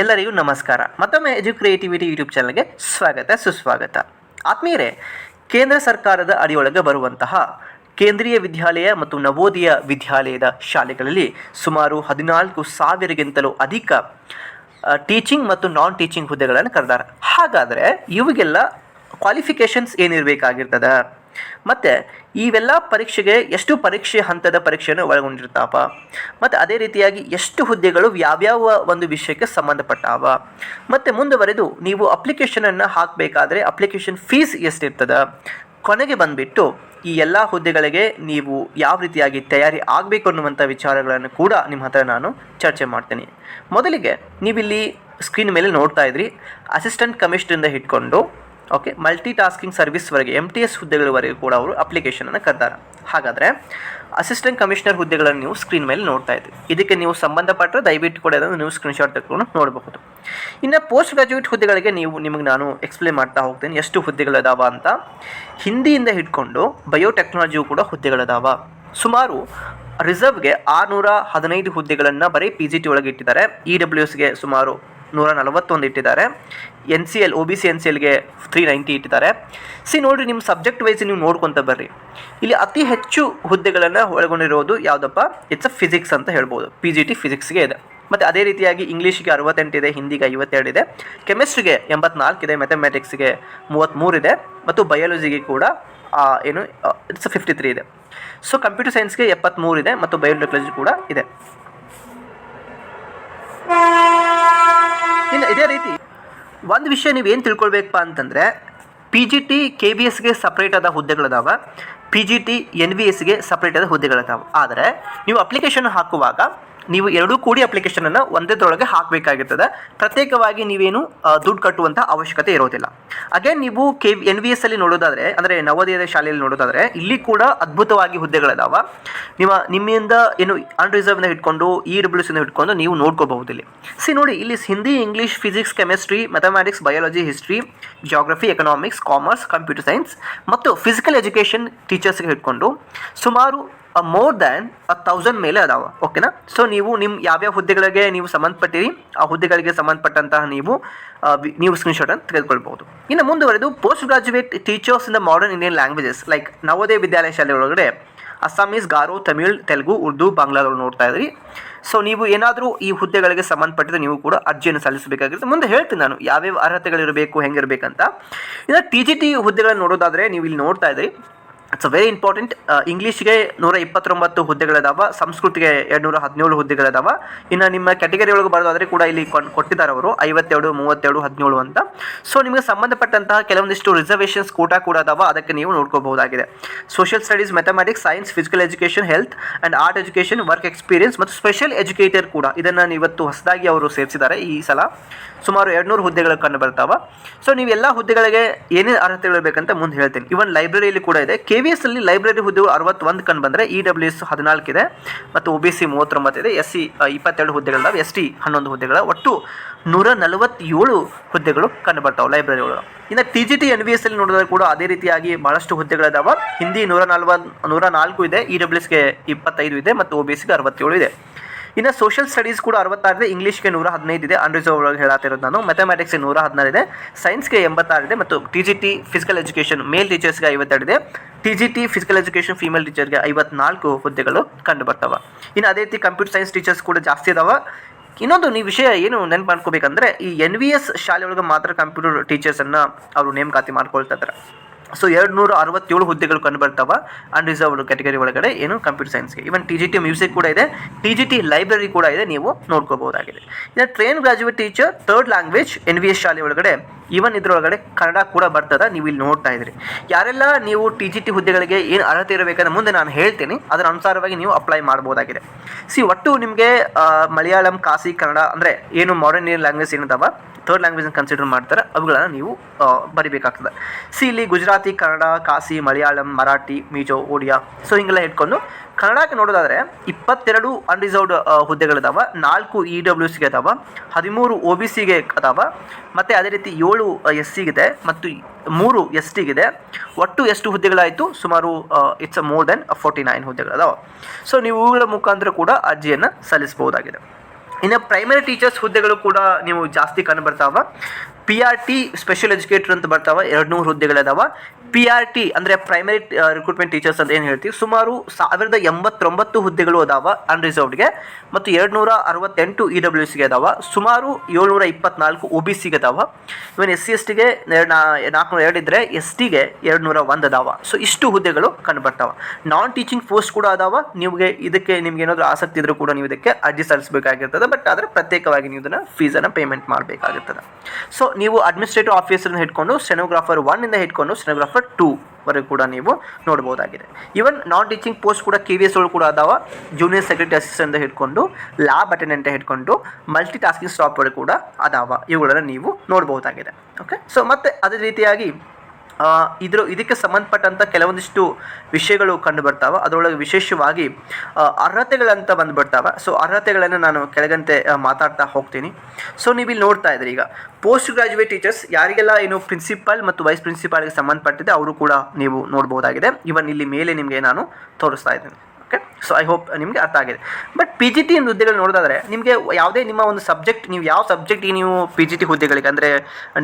ಎಲ್ಲರಿಗೂ ನಮಸ್ಕಾರ. ಮತ್ತೊಮ್ಮೆ ಎಜು ಕ್ರಿಯೇಟಿವಿಟಿ ಯೂಟ್ಯೂಬ್ ಚಾನಲ್ಗೆ ಸ್ವಾಗತ, ಸುಸ್ವಾಗತ. ಆತ್ಮೀಯರೇ, ಕೇಂದ್ರ ಸರ್ಕಾರದ ಅಡಿಯೊಳಗೆ ಬರುವಂತಹ ಕೇಂದ್ರೀಯ ವಿದ್ಯಾಲಯ ಮತ್ತು ನವೋದಯ ವಿದ್ಯಾಲಯದ ಶಾಲೆಗಳಲ್ಲಿ ಸುಮಾರು ಹದಿನಾಲ್ಕು ಸಾವಿರಗಿಂತಲೂ ಅಧಿಕ ಟೀಚಿಂಗ್ ಮತ್ತು ನಾನ್ ಟೀಚಿಂಗ್ ಹುದ್ದೆಗಳನ್ನು ಕರೆದಾರೆ. ಹಾಗಾದರೆ ಇವಿಗೆಲ್ಲ ಕ್ವಾಲಿಫಿಕೇಷನ್ಸ್ ಏನಿರಬೇಕಾಗಿರ್ತದ? ಮತ್ತು ಇವೆಲ್ಲ ಪರೀಕ್ಷೆಗೆ ಎಷ್ಟು ಪರೀಕ್ಷೆ ಹಂತದ ಪರೀಕ್ಷೆಯನ್ನು ಒಳಗೊಂಡಿರ್ತಾವ ಮತ್ತು ಅದೇ ರೀತಿಯಾಗಿ ಎಷ್ಟು ಹುದ್ದೆಗಳು ಯಾವ್ಯಾವ ಒಂದು ವಿಷಯಕ್ಕೆ ಸಂಬಂಧಪಟ್ಟಾವ. ಮತ್ತು ಮುಂದುವರೆದು ನೀವು ಅಪ್ಲಿಕೇಶನನ್ನು ಹಾಕಬೇಕಾದ್ರೆ ಅಪ್ಲಿಕೇಶನ್ ಫೀಸ್ ಎಷ್ಟಿರ್ತದೆ. ಕೊನೆಗೆ ಬಂದುಬಿಟ್ಟು ಈ ಎಲ್ಲ ಹುದ್ದೆಗಳಿಗೆ ನೀವು ಯಾವ ರೀತಿಯಾಗಿ ತಯಾರಿ ಆಗಬೇಕು ಅನ್ನುವಂಥ ವಿಚಾರಗಳನ್ನು ಕೂಡ ನಿಮ್ಮ ಹತ್ರ ನಾನು ಚರ್ಚೆ ಮಾಡ್ತೀನಿ. ಮೊದಲಿಗೆ ನೀವಿಲ್ಲಿ ಸ್ಕ್ರೀನ್ ಮೇಲೆ ನೋಡ್ತಾ ಇದ್ರಿ. ಅಸಿಸ್ಟೆಂಟ್ ಕಮಿಷನರಿಂದ ಹಿಡ್ಕೊಂಡು ಓಕೆ ಮಲ್ಟಿ ಟಾಸ್ಕಿಂಗ್ ಸರ್ವಿಸ್ವರೆಗೆ ಎಂ ಟಿ ಎಸ್ ಹುದ್ದೆಗಳವರೆಗೂ ಕೂಡ ಅವರು ಅಪ್ಲಿಕೇಶನನ್ನು ಕರೆದಾರ. ಹಾಗಾದರೆ ಅಸಿಸ್ಟೆಂಟ್ ಕಮಿಷನರ್ ಹುದ್ದೆಗಳನ್ನು ನೀವು ಸ್ಕ್ರೀನ್ ಮೇಲೆ ನೋಡ್ತಾ ಇದ್ದೀವಿ ಇದಕ್ಕೆ ನೀವು ಸಂಬಂಧಪಟ್ಟರೆ ದಯವಿಟ್ಟು ಕೂಡ ಅದನ್ನು ನೀವು ಸ್ಕ್ರೀನ್ಶಾಟ್ ತೆಗೆದುಕೊಂಡು ನೋಡಬಹುದು. ಇನ್ನು ಪೋಸ್ಟ್ ಗ್ರಾಜುಯೇಟ್ ಹುದ್ದೆಗಳಿಗೆ ನೀವು, ನಿಮಗೆ ನಾನು ಎಕ್ಸ್ಪ್ಲೇನ್ ಮಾಡ್ತಾ ಹೋಗ್ತೇನೆ, ಎಷ್ಟು ಹುದ್ದೆಗಳದಾವ ಅಂತ. ಹಿಂದಿಯಿಂದ ಹಿಡ್ಕೊಂಡು ಬಯೋಟೆಕ್ನಾಲಜಿಯು ಕೂಡ ಹುದ್ದೆಗಳದಾವ. ಸುಮಾರು ರಿಸರ್ವ್ಗೆ ಆರುನೂರ ಹದಿನೈದು ಹುದ್ದೆಗಳನ್ನು ಬರೀ ಪಿ ಜಿ ಟಿ ಒಳಗೆ ಇಟ್ಟಿದ್ದಾರೆ. ಇ ಡಬ್ಲ್ಯೂ ಎಸ್ಗೆ ಸುಮಾರು ನೂರ ನಲವತ್ತೊಂದು ಇಟ್ಟಿದ್ದಾರೆ N C L O B C N C ಎಲ್ಗೆ three ninety ಇಟ್ಟಿದ್ದಾರೆ. ಸಿ ನೋಡಿರಿ ನಿಮ್ಮ ಸಬ್ಜೆಕ್ಟ್ ವೈಸ್ ನೀವು ನೋಡ್ಕೊತ ಬರ್ರಿ. ಇಲ್ಲಿ ಅತಿ ಹೆಚ್ಚು ಹುದ್ದೆಗಳನ್ನು ಒಳಗೊಂಡಿರೋದು ಯಾವುದಪ್ಪ? ಇಟ್ಸ್ ಅ ಫಿಸಿಕ್ಸ್ ಅಂತ ಹೇಳ್ಬೋದು. ಪಿ ಜಿ ಟಿ ಫಿಸಿಕ್ಸ್ಗೆ ಇದೆ. ಮತ್ತು ಅದೇ ರೀತಿಯಾಗಿ ಇಂಗ್ಲೀಷ್ಗೆ ಅರವತ್ತೆಂಟಿದೆ ಹಿಂದಿಗೆ ಐವತ್ತೆರಡು ಇದೆ. ಕೆಮಿಸ್ಟ್ರಿಗೆ ಎಂಬತ್ನಾಲ್ಕಿದೆ ಮ್ಯಾಥಮೆಟಿಕ್ಸ್ಗೆ ಮೂವತ್ತ್ಮೂರಿದೆ ಮತ್ತು ಬಯಾಲಜಿಗೆ ಕೂಡ ಏನು ಇಟ್ಸ್ ಫಿಫ್ಟಿ ತ್ರೀ ಇದೆ. ಸೊ ಕಂಪ್ಯೂಟರ್ ಸೈನ್ಸ್ಗೆ ಎಪ್ಪತ್ತ್ಮೂರು ಇದೆ, ಮತ್ತು ಬಯೋಟೆಕ್ನಾಲಜಿ ಕೂಡ ಇದೆ. ಇದೇ ರೀತಿ. ಒಂದು ವಿಷಯ ನೀವು ಏನು ತಿಳ್ಕೊಳ್ಬೇಕಪ್ಪ ಅಂತಂದರೆ P G T K B ಎಸ್ಗೆ ಸಪ್ರೇಟ್ ಆದ ಹುದ್ದೆಗಳಿದಾವೆ. P G T N V ಎಸ್ಗೆ ಸಪ್ರೇಟ್ ಆದ ಹುದ್ದೆಗಳದಾವ. ಆದರೆ, ನೀವು ಅಪ್ಲಿಕೇಶನ್ ಹಾಕುವಾಗ ನೀವು ಎರಡೂ ಕೂಡಿ ಅಪ್ಲಿಕೇಶನನ್ನು ಒಂದೇದ್ರೊಳಗೆ ಹಾಕಬೇಕಾಗಿರ್ತದೆ. ಪ್ರತ್ಯೇಕವಾಗಿ ನೀವೇನು ದುಡ್ಡು ಕಟ್ಟುವಂಥ ಅವಶ್ಯಕತೆ ಇರೋದಿಲ್ಲ. ಅಗೇನ್ ನೀವು ಕೆ ಎನ್ ವಿ ಎಸ್ ಅಲ್ಲಿ ನೋಡೋದಾದರೆ, ಅಂದರೆ ನವೋದಯದ ಶಾಲೆಯಲ್ಲಿ ನೋಡೋದಾದರೆ, ಇಲ್ಲಿ ಕೂಡ ಅದ್ಭುತವಾಗಿ ಹುದ್ದೆಗಳಿದಾವ. ನಿಮ್ಮ, ನಿಮ್ಮಿಂದ ಏನು ಅನ್ರಿಸರ್ವ್ನ ಇಟ್ಕೊಂಡು ಇ ಡಬ್ಲ್ಯೂ ಸಿನ ಹಿಡ್ಕೊಂಡು ನೀವು ನೋಡ್ಕೋಬಹುದು ಇಲ್ಲಿ. ಸಿ ನೋಡಿ, ಇಲ್ಲಿ Hindi English physics chemistry mathematics biology history geography economics commerce computer science ಮತ್ತು ಫಿಸಿಕಲ್ ಎಜುಕೇಷನ್ ಟೀಚರ್ಸ್ಗೆ ಇಟ್ಕೊಂಡು ಸುಮಾರು ಮೋರ್ ದ್ಯಾನ್ ಅ ತೌಸಂಡ್ ಮೇಲೆ ಅದಾವ ಓಕೆನಾ ಸೊ ನೀವು ನಿಮ್ಮ ಯಾವ್ಯಾವ ಹುದ್ದೆಗಳಿಗೆ ನೀವು ಸಂಬಂಧಪಟ್ಟಿರಿ, ಆ ಹುದ್ದೆಗಳಿಗೆ ಸಂಬಂಧಪಟ್ಟಂತಹ ನೀವು ನೀವು ಸ್ಕ್ರೀನ್ಶಾಟ್ ನೀವು ಸ್ಕ್ರೀನ್ಶಾಟನ್ನು ತೆಗೆದುಕೊಳ್ಬಹುದು. ಇನ್ನು ಮುಂದುವರೆದು post graduate teachers in the modern Indian languages like Navodaya Vidyalaya ಶಾಲೆ ಒಳಗಡೆ ಅಸ್ಸಾಮೀಸ್ ಗಾರೋ ತಮಿಳ್ ತೆಲುಗು ಉರ್ದು ಬಾಂಗ್ಲಾದವರು ನೋಡ್ತಾ ಇದ್ರಿ. ಸೊ ನೀವು ಏನಾದರೂ ಈ ಹುದ್ದೆಗಳಿಗೆ ಸಂಬಂಧಪಟ್ಟಿದ್ರೆ ನೀವು ಕೂಡ ಅರ್ಜಿಯನ್ನು ಸಲ್ಲಿಸಬೇಕಾಗಿರುತ್ತೆ. ಮುಂದೆ ಹೇಳ್ತೀನಿ ನಾನು, ಯಾವ್ಯಾವ ಅರ್ಹತೆಗಳಿರಬೇಕು, ಹೆಂಗಿರಬೇಕಂತ. ಇನ್ನು ಟಿ ಜಿ ಟಿ ಹುದ್ದೆಗಳನ್ನು ನೋಡೋದಾದರೆ ನೀವು ಇಲ್ಲಿ ನೋಡ್ತಾ ಇದ್ರಿ. ಇಟ್ಸ್ ಅ ವೆರಿ ಇಂಪಾರ್ಟೆಂಟ್ ಇಂಗ್ಲೀಷ್ಗೆ ನೂರ ಇಪ್ಪತ್ತೊಂಬತ್ತು ಹುದ್ದೆಗಳಿದಾವ, ಸಂಸ್ಕೃತಿಗೆ ಎರಡುನೂರ ಹದಿನೇಳು ಹುದ್ದೆಗಳಿದಾವ. ಇನ್ನು ನಿಮ್ಮ ಕ್ಯಾಟಗರಿ ಒಳಗೆ ಬರೋದಾದರೆ ಕೂಡ ಇಲ್ಲಿ ಕೊಟ್ಟಿದ್ದಾರೆ ಅವರು, ಐವತ್ತೆರಡು, ಮೂವತ್ತೆರಡು ಹದಿನೇಳು ಅಂತ. ಸೊ ನಿಮಗೆ ಸಂಬಂಧಪಟ್ಟಂತಹ ಕೆಲವೊಂದಿಷ್ಟು ರಿಸರ್ವೇಷನ್ಸ್ ಕೋಟಾ ಕೂಡ ಅದಾವ, ಅದಕ್ಕೆ ನೀವು ನೋಡ್ಕೋಬಹುದಾಗಿದೆ. Social studies mathematics science physical education health and art education work experience ಮತ್ತು ಸ್ಪೆಷಲ್ ಎಜುಕೇಟರ್ ಕೂಡ. ಇದನ್ನು ಇವತ್ತು ಹೊಸದಾಗಿ ಅವರು ಸೇರಿಸಿದ್ದಾರೆ ಈ ಸಲ. ಸುಮಾರು ಎರಡುನೂರು ಹುದ್ದೆಗಳು ಕಂಡು ಬರ್ತಾವ. ಸೊ ನೀವು ಎಲ್ಲ ಹುದ್ದೆಗಳಿಗೆ ಏನೇನು ಅರ್ಹತೆಗಳು ಬೇಕಂತ ಮುಂದೆ ಹೇಳ್ತೀನಿ. ಇವನ್ ಲೈಬ್ರರಿಯಲ್ಲಿ ಕೂಡ ಇದೆ. ಕೆ ವಿ ಎಸ್ ಅಲ್ಲಿ ಲೈಬ್ರರಿ ಹುದ್ದೆಗಳು ಅರವತ್ತೊಂದು ಕಂಡು ಬಂದರೆ ಇ ಡಬ್ಲ್ಯೂ ಎಸ್ ಹದಿನಾಲ್ಕು ಇದೆ ಮತ್ತು ಒ ಬಿ ಸಿ ಮೂವತ್ತೊಂಬತ್ತು ಇದೆ ಎಸ್ ಸಿ ಇಪ್ಪತ್ತೆರಡು ಹುದ್ದೆಗಳಿದಾವೆ. ಎಸ್ ಟಿ ಹನ್ನೊಂದು ಹುದ್ದೆಗಳ, ಒಟ್ಟು ನೂರ ನಲವತ್ತೇಳು ಹುದ್ದೆಗಳು ಕಂಡು ಬರ್ತಾವೆ ಲೈಬ್ರರಿ ಒಳಗೆ. ಇನ್ನು T G T N V S ಅಲ್ಲಿ ನೋಡಿದ್ರೆ ಕೂಡ ಅದೇ ರೀತಿಯಾಗಿ ಬಹಳಷ್ಟು ಹುದ್ದೆಗಳಿದಾವೆ. ಹಿಂದಿ ನೂರ ನಲ್ವತ್ತು, ನೂರ ನಾಲ್ಕು ಇದೆ ಇ ಡಬ್ಲ್ಯೂ ಎಸ್ಗೆ ಇಪ್ಪತ್ತೈದು ಇದೆ ಮತ್ತು ಒ ಬಿ ಸಿಗೆ ಅರವತ್ತೇಳು ಇದೆ. ಇನ್ನು ಸೋಷಿಯಲ್ ಸ್ಟಡೀಸ್ ಕೂಡ ಅರವತ್ತಾರು ಇದೆ ಇಂಗ್ಲೀಷ್ಗೆ ನೂರ ಹದಿನೈದು ಇದೆ. ಅನ್ರಿಸರ್ವ್ ಒಳಗೆ ಹೇಳತ್ತಿರೋದು ನಾನು. ಮ್ಯಾಥಮೆಟಿಕ್ಸ್ಗೆ ನೂರ ಹದಿನಾರು ಇದೆ. ಸೈನ್ಸ್ಗೆ ಎಂಬತ್ತಾರು ಇದೆ. ಮತ್ತು T G T physical education male ಟೀಚರ್ಸ್ಗೆ ಐವತ್ತೆರಡಿದೆ T G T physical education female ಟೀಚರ್ಗೆ ಐವತ್ನಾಲ್ಕು ಹುದ್ದೆಗಳು ಕಂಡು ಬರ್ತಾವೆ ಇನ್ನು ಅದೇ ರೀತಿ ಕಂಪ್ಯೂಟರ್ ಸೈನ್ಸ್ ಟೀಚರ್ಸ್ ಕೂಡ ಜಾಸ್ತಿ ಇದಾವೆ. ಇನ್ನೊಂದು ನೀವು ವಿಷಯ ಏನು ನೆನ್ಪು ಮಾಡ್ಕೋಬೇಕಂದ್ರೆ ಈ ಎನ್ ವಿ ಎಸ್ ಶಾಲೆ ಒಳಗೆ ಮಾತ್ರ ಕಂಪ್ಯೂಟರ್ ಟೀಚರ್ಸನ್ನು ಅವರು ನೇಮಕಾತಿ ಮಾಡ್ಕೊಳ್ತಾ ಇದ್ದಾರೆ ಸೊ ಎರಡು ನೂರ ಅರವತ್ತೇಳು ಹುದ್ದೆಗಳು ಕಂಡು ಬರ್ತಾವ ಅನ್ರಿಸರ್ವ್ಡ್ ಕ್ಯಾಟಗರಿ ಒಳಗಡೆ, ಏನು computer ಸೈನ್ಸ್ಗೆ even T G T music ಕೂಡ ಇದೆ. ಟಿ ಜಿ ಟಿ ಲೈಬ್ರರಿ ಕೂಡ ಇದೆ, ನೀವು ನೋಡ್ಕೋಬಹುದಾಗಿದೆ. ಇನ್ನು train graduate teacher third language N V S ಶಾಲೆ ಒಳಗಡೆ ಇವನ್ ಇದ್ರೊಳಗಡೆ ಕನ್ನಡ ಕೂಡ ಬರ್ತದ, ನೀವು ಇಲ್ಲಿ ನೋಡ್ತಾ ಇದ್ರಿ. ಯಾರೆಲ್ಲ ನೀವು ಟಿ ಜಿ ಟಿ ಹುದ್ದೆಗಳಿಗೆ ಏನು ಅರ್ಹತೆ ಇರಬೇಕಂದ್ರೆ ಮುಂದೆ ನಾನು ಹೇಳ್ತೀನಿ, ಅದರ ಅನುಸಾರವಾಗಿ ನೀವು ಅಪ್ಲೈ ಮಾಡ್ಬೋದಾಗಿದೆ. ಸಿ ಒಟ್ಟು ನಿಮಗೆ ಮಲಯಾಳಂ ಕಾಸಿ ಕನ್ನಡ, ಅಂದರೆ ಏನು ಮಾಡರ್ನ್ ಲ್ಯಾಂಗ್ವೇಜ್ ಏನಿದಾವ? ಥರ್ಡ್ ಲ್ಯಾಂಗ್ವೇಜ್ ಕನ್ಸಿಡರ್ ಮಾಡ್ತಾರೆ, ಅವುಗಳನ್ನು ನೀವು ಬರಿಬೇಕಾಗ್ತದೆ. ಸಿ ಇಲ್ಲಿ ಗುಜರಾತಿ, ಕನ್ನಡ ಕಾಸಿ ಮಲಯಾಳಂ, ಮರಾಠಿ, ಮೀಜೋ ಒಡಿಯಾ ಸೊ ಹಿಂಗೆಲ್ಲ ಇಟ್ಕೊಂಡು ಕನ್ನಡಕ್ಕೆ ನೋಡೋದಾದರೆ ಇಪ್ಪತ್ತೆರಡು ಅನ್ರಿಸರ್ವ್ಡ್ ಹುದ್ದೆಗಳಿದಾವೆ, ನಾಲ್ಕು ಇ ಡಬ್ಲ್ಯೂ ಸಿಗೆ ಅದಾವ, ಹದಿಮೂರು ಒ ಬಿ ಸಿಗೆ ಅದಾವ, ಮತ್ತು ಅದೇ ರೀತಿ ಏಳು ಎಸ್ ಸಿಗಿದೆ ಮತ್ತು ಮೂರು ಎಸ್ ಟಿಗಿದೆ ಒಟ್ಟು ಎಷ್ಟು ಹುದ್ದೆಗಳಾಯಿತು? ಸುಮಾರು it's a more than forty nine ಹುದ್ದೆಗಳದಾವೆ. So ನೀವು ಇವುಗಳ ಮುಖಾಂತರ ಕೂಡ ಅರ್ಜಿಯನ್ನು ಸಲ್ಲಿಸಬಹುದಾಗಿದೆ. ಇನ್ನು ಪ್ರೈಮರಿ ಟೀಚರ್ಸ್ ಹುದ್ದೆಗಳು ಕೂಡ ನೀವು ಜಾಸ್ತಿ ಕಂಡು ಬರ್ತಾವ. P R T special educator ಅಂತ ಬರ್ತಾವ. ಎರಡು ನೂರು ಹುದ್ದೆಗಳಿದಾವ. ಪಿ ಆರ್ ಟಿ ಅಂದರೆ ಪ್ರೈಮರಿ ರಿಕ್ರೂಟ್ಮೆಂಟ್ ಟೀಚರ್ಸ್ ಅಂತ ಏನು ಹೇಳ್ತೀವಿ? ಸುಮಾರು ಸಾವಿರದ ಎಂಬತ್ತೊಂಬತ್ತು ಹುದ್ದೆಗಳು ಅದಾವ ಅನ್ರಿಸರ್ವ್ಡ್ಗೆ ಮತ್ತು ಎರಡು ನೂರ ಅರವತ್ತೆಂಟು ಇ ಡಬ್ಲ್ಯೂ ಸಿಗೆ ಅದಾವ. ಸುಮಾರು ಏಳ್ನೂರ ಇಪ್ಪತ್ನಾಲ್ಕು ಒ ಬಿ ಸಿಗೆ ಅದಾವ. ಇವನ್ ಎಸ್ ಸಿ ಎಸ್ ಟಿಗೆ ನಾಲ್ಕುನೂರ ಎರಡು ಇದ್ದರೆ ಎಸ್ ಟಿಗೆ ಎರಡು ನೂರ ಒಂದು ಅದಾವ. ಸೊ ಇಷ್ಟು ಹುದ್ದೆಗಳು ಕಂಡು ಬರ್ತಾವ ನಾನ್ ಟೀಚಿಂಗ್ ಪೋಸ್ಟ್ ಕೂಡ ಅದಾವ. ನಿಮಗೆ ಇದಕ್ಕೆ ನಿಮ್ಗೆ ಏನಾದರೂ ಆಸಕ್ತಿ ಇದ್ರೂ ಕೂಡ ನೀವು ಇದಕ್ಕೆ ಅರ್ಜಿ ಸಲ್ಲಿಸಬೇಕಾಗಿರ್ತದೆ. ಬಟ್ ಆದರೆ ಪ್ರತ್ಯೇಕವಾಗಿ ನೀವು ಇದನ್ನು ಫೀಸನ್ನು ಪೇಮೆಂಟ್ ಮಾಡಬೇಕಾಗಿರ್ತದೆ. ಸೊ ನೀವು ಅಡ್ಮಿನಿಸ್ಟ್ರೇಟಿವ್ ಆಫೀಸರ್ನ ಹಿಡ್ಕೊಂಡು ಸೆನೋಗ್ರಾಫರ್ ಒನ್ನಿಂದ ಹಿಡ್ಕೊಂಡು ಟೂ ವರೆಗೂ ಕೂಡ ನೀವು ನೋಡ್ಬೋದಾಗಿದೆ. ಈವನ್ ನಾನ್ ಟೀಚಿಂಗ್ ಪೋಸ್ಟ್ ಕೂಡ ಕೆ ವಿ ಎಸ್ ಒಳಗೆ ಕೂಡ ಅದಾವ. ಜೂನಿಯರ್ ಸೆಕ್ರೆಟರಿ ಅಸಿಸ್ಟೆಂಟ್ ಹಿಡ್ಕೊಂಡು ಲ್ಯಾಬ್ ಅಟೆಂಡೆಂಟ್ ಹಿಡ್ಕೊಂಡು ಮಲ್ಟಿ ಟಾಸ್ಕಿಂಗ್ ಸ್ಟಾಪ್ ಕೂಡ ಅದಾವ. ಇವುಗಳನ್ನು ನೀವು ನೋಡ್ಬೋದಾಗಿದೆ. ಓಕೆ ಸೊ ಮತ್ತೆ ಅದೇ ರೀತಿಯಾಗಿ ಇದ್ರ, ಇದಕ್ಕೆ ಸಂಬಂಧಪಟ್ಟಂಥ ಕೆಲವೊಂದಿಷ್ಟು ವಿಷಯಗಳು ಕಂಡು ಬರ್ತಾವೆ ಅದರೊಳಗೆ ವಿಶೇಷವಾಗಿ ಅರ್ಹತೆಗಳಂತ ಬಂದು ಸೊ ಅರ್ಹತೆಗಳನ್ನು ನಾನು ಕೆಳಗಂತೆ ಮಾತಾಡ್ತಾ ಹೋಗ್ತೀನಿ. ಸೊ ನೀವು ಇಲ್ಲಿ ನೋಡ್ತಾ ಇದ್ರಿ ಈಗ. ಪೋಸ್ಟ್ ಗ್ರಾಜುಯೇಟ್ ಟೀಚರ್ಸ್ ಯಾರಿಗೆಲ್ಲ ಏನು ಪ್ರಿನ್ಸಿಪಾಲ್ ಮತ್ತು ವೈಸ್ ಪ್ರಿನ್ಸಿಪಾಲ್ಗೆ ಸಂಬಂಧಪಟ್ಟಿದೆ, ಅವರು ಕೂಡ ನೀವು ನೋಡ್ಬೋದಾಗಿದೆ ಇವನ್ ಇಲ್ಲಿ ಮೇಲೆ ನಿಮಗೆ ನಾನು ತೋರಿಸ್ತಾ ಇದ್ದೀನಿ. ಓಕೆ ಸೊ ಐ ಹೋಪ್ ನಿಮಗೆ ಅರ್ಥ ಆಗಿದೆ. ಬಟ್ ಪಿ ಜಿ ಟಿ ಹುದ್ದೆಗಳು ನೋಡೋದಾದ್ರೆ, ನಿಮಗೆ ಯಾವುದೇ ನಿಮ್ಮ ಒಂದು ಸಬ್ಜೆಕ್ಟ್ ನೀವು ಯಾವ ಸಬ್ಜೆಕ್ಟಿಗೆ ನೀವು ಪಿ ಜಿ ಟಿ ಹುದ್ದೆಗಳಿಗೆ ಅಂದರೆ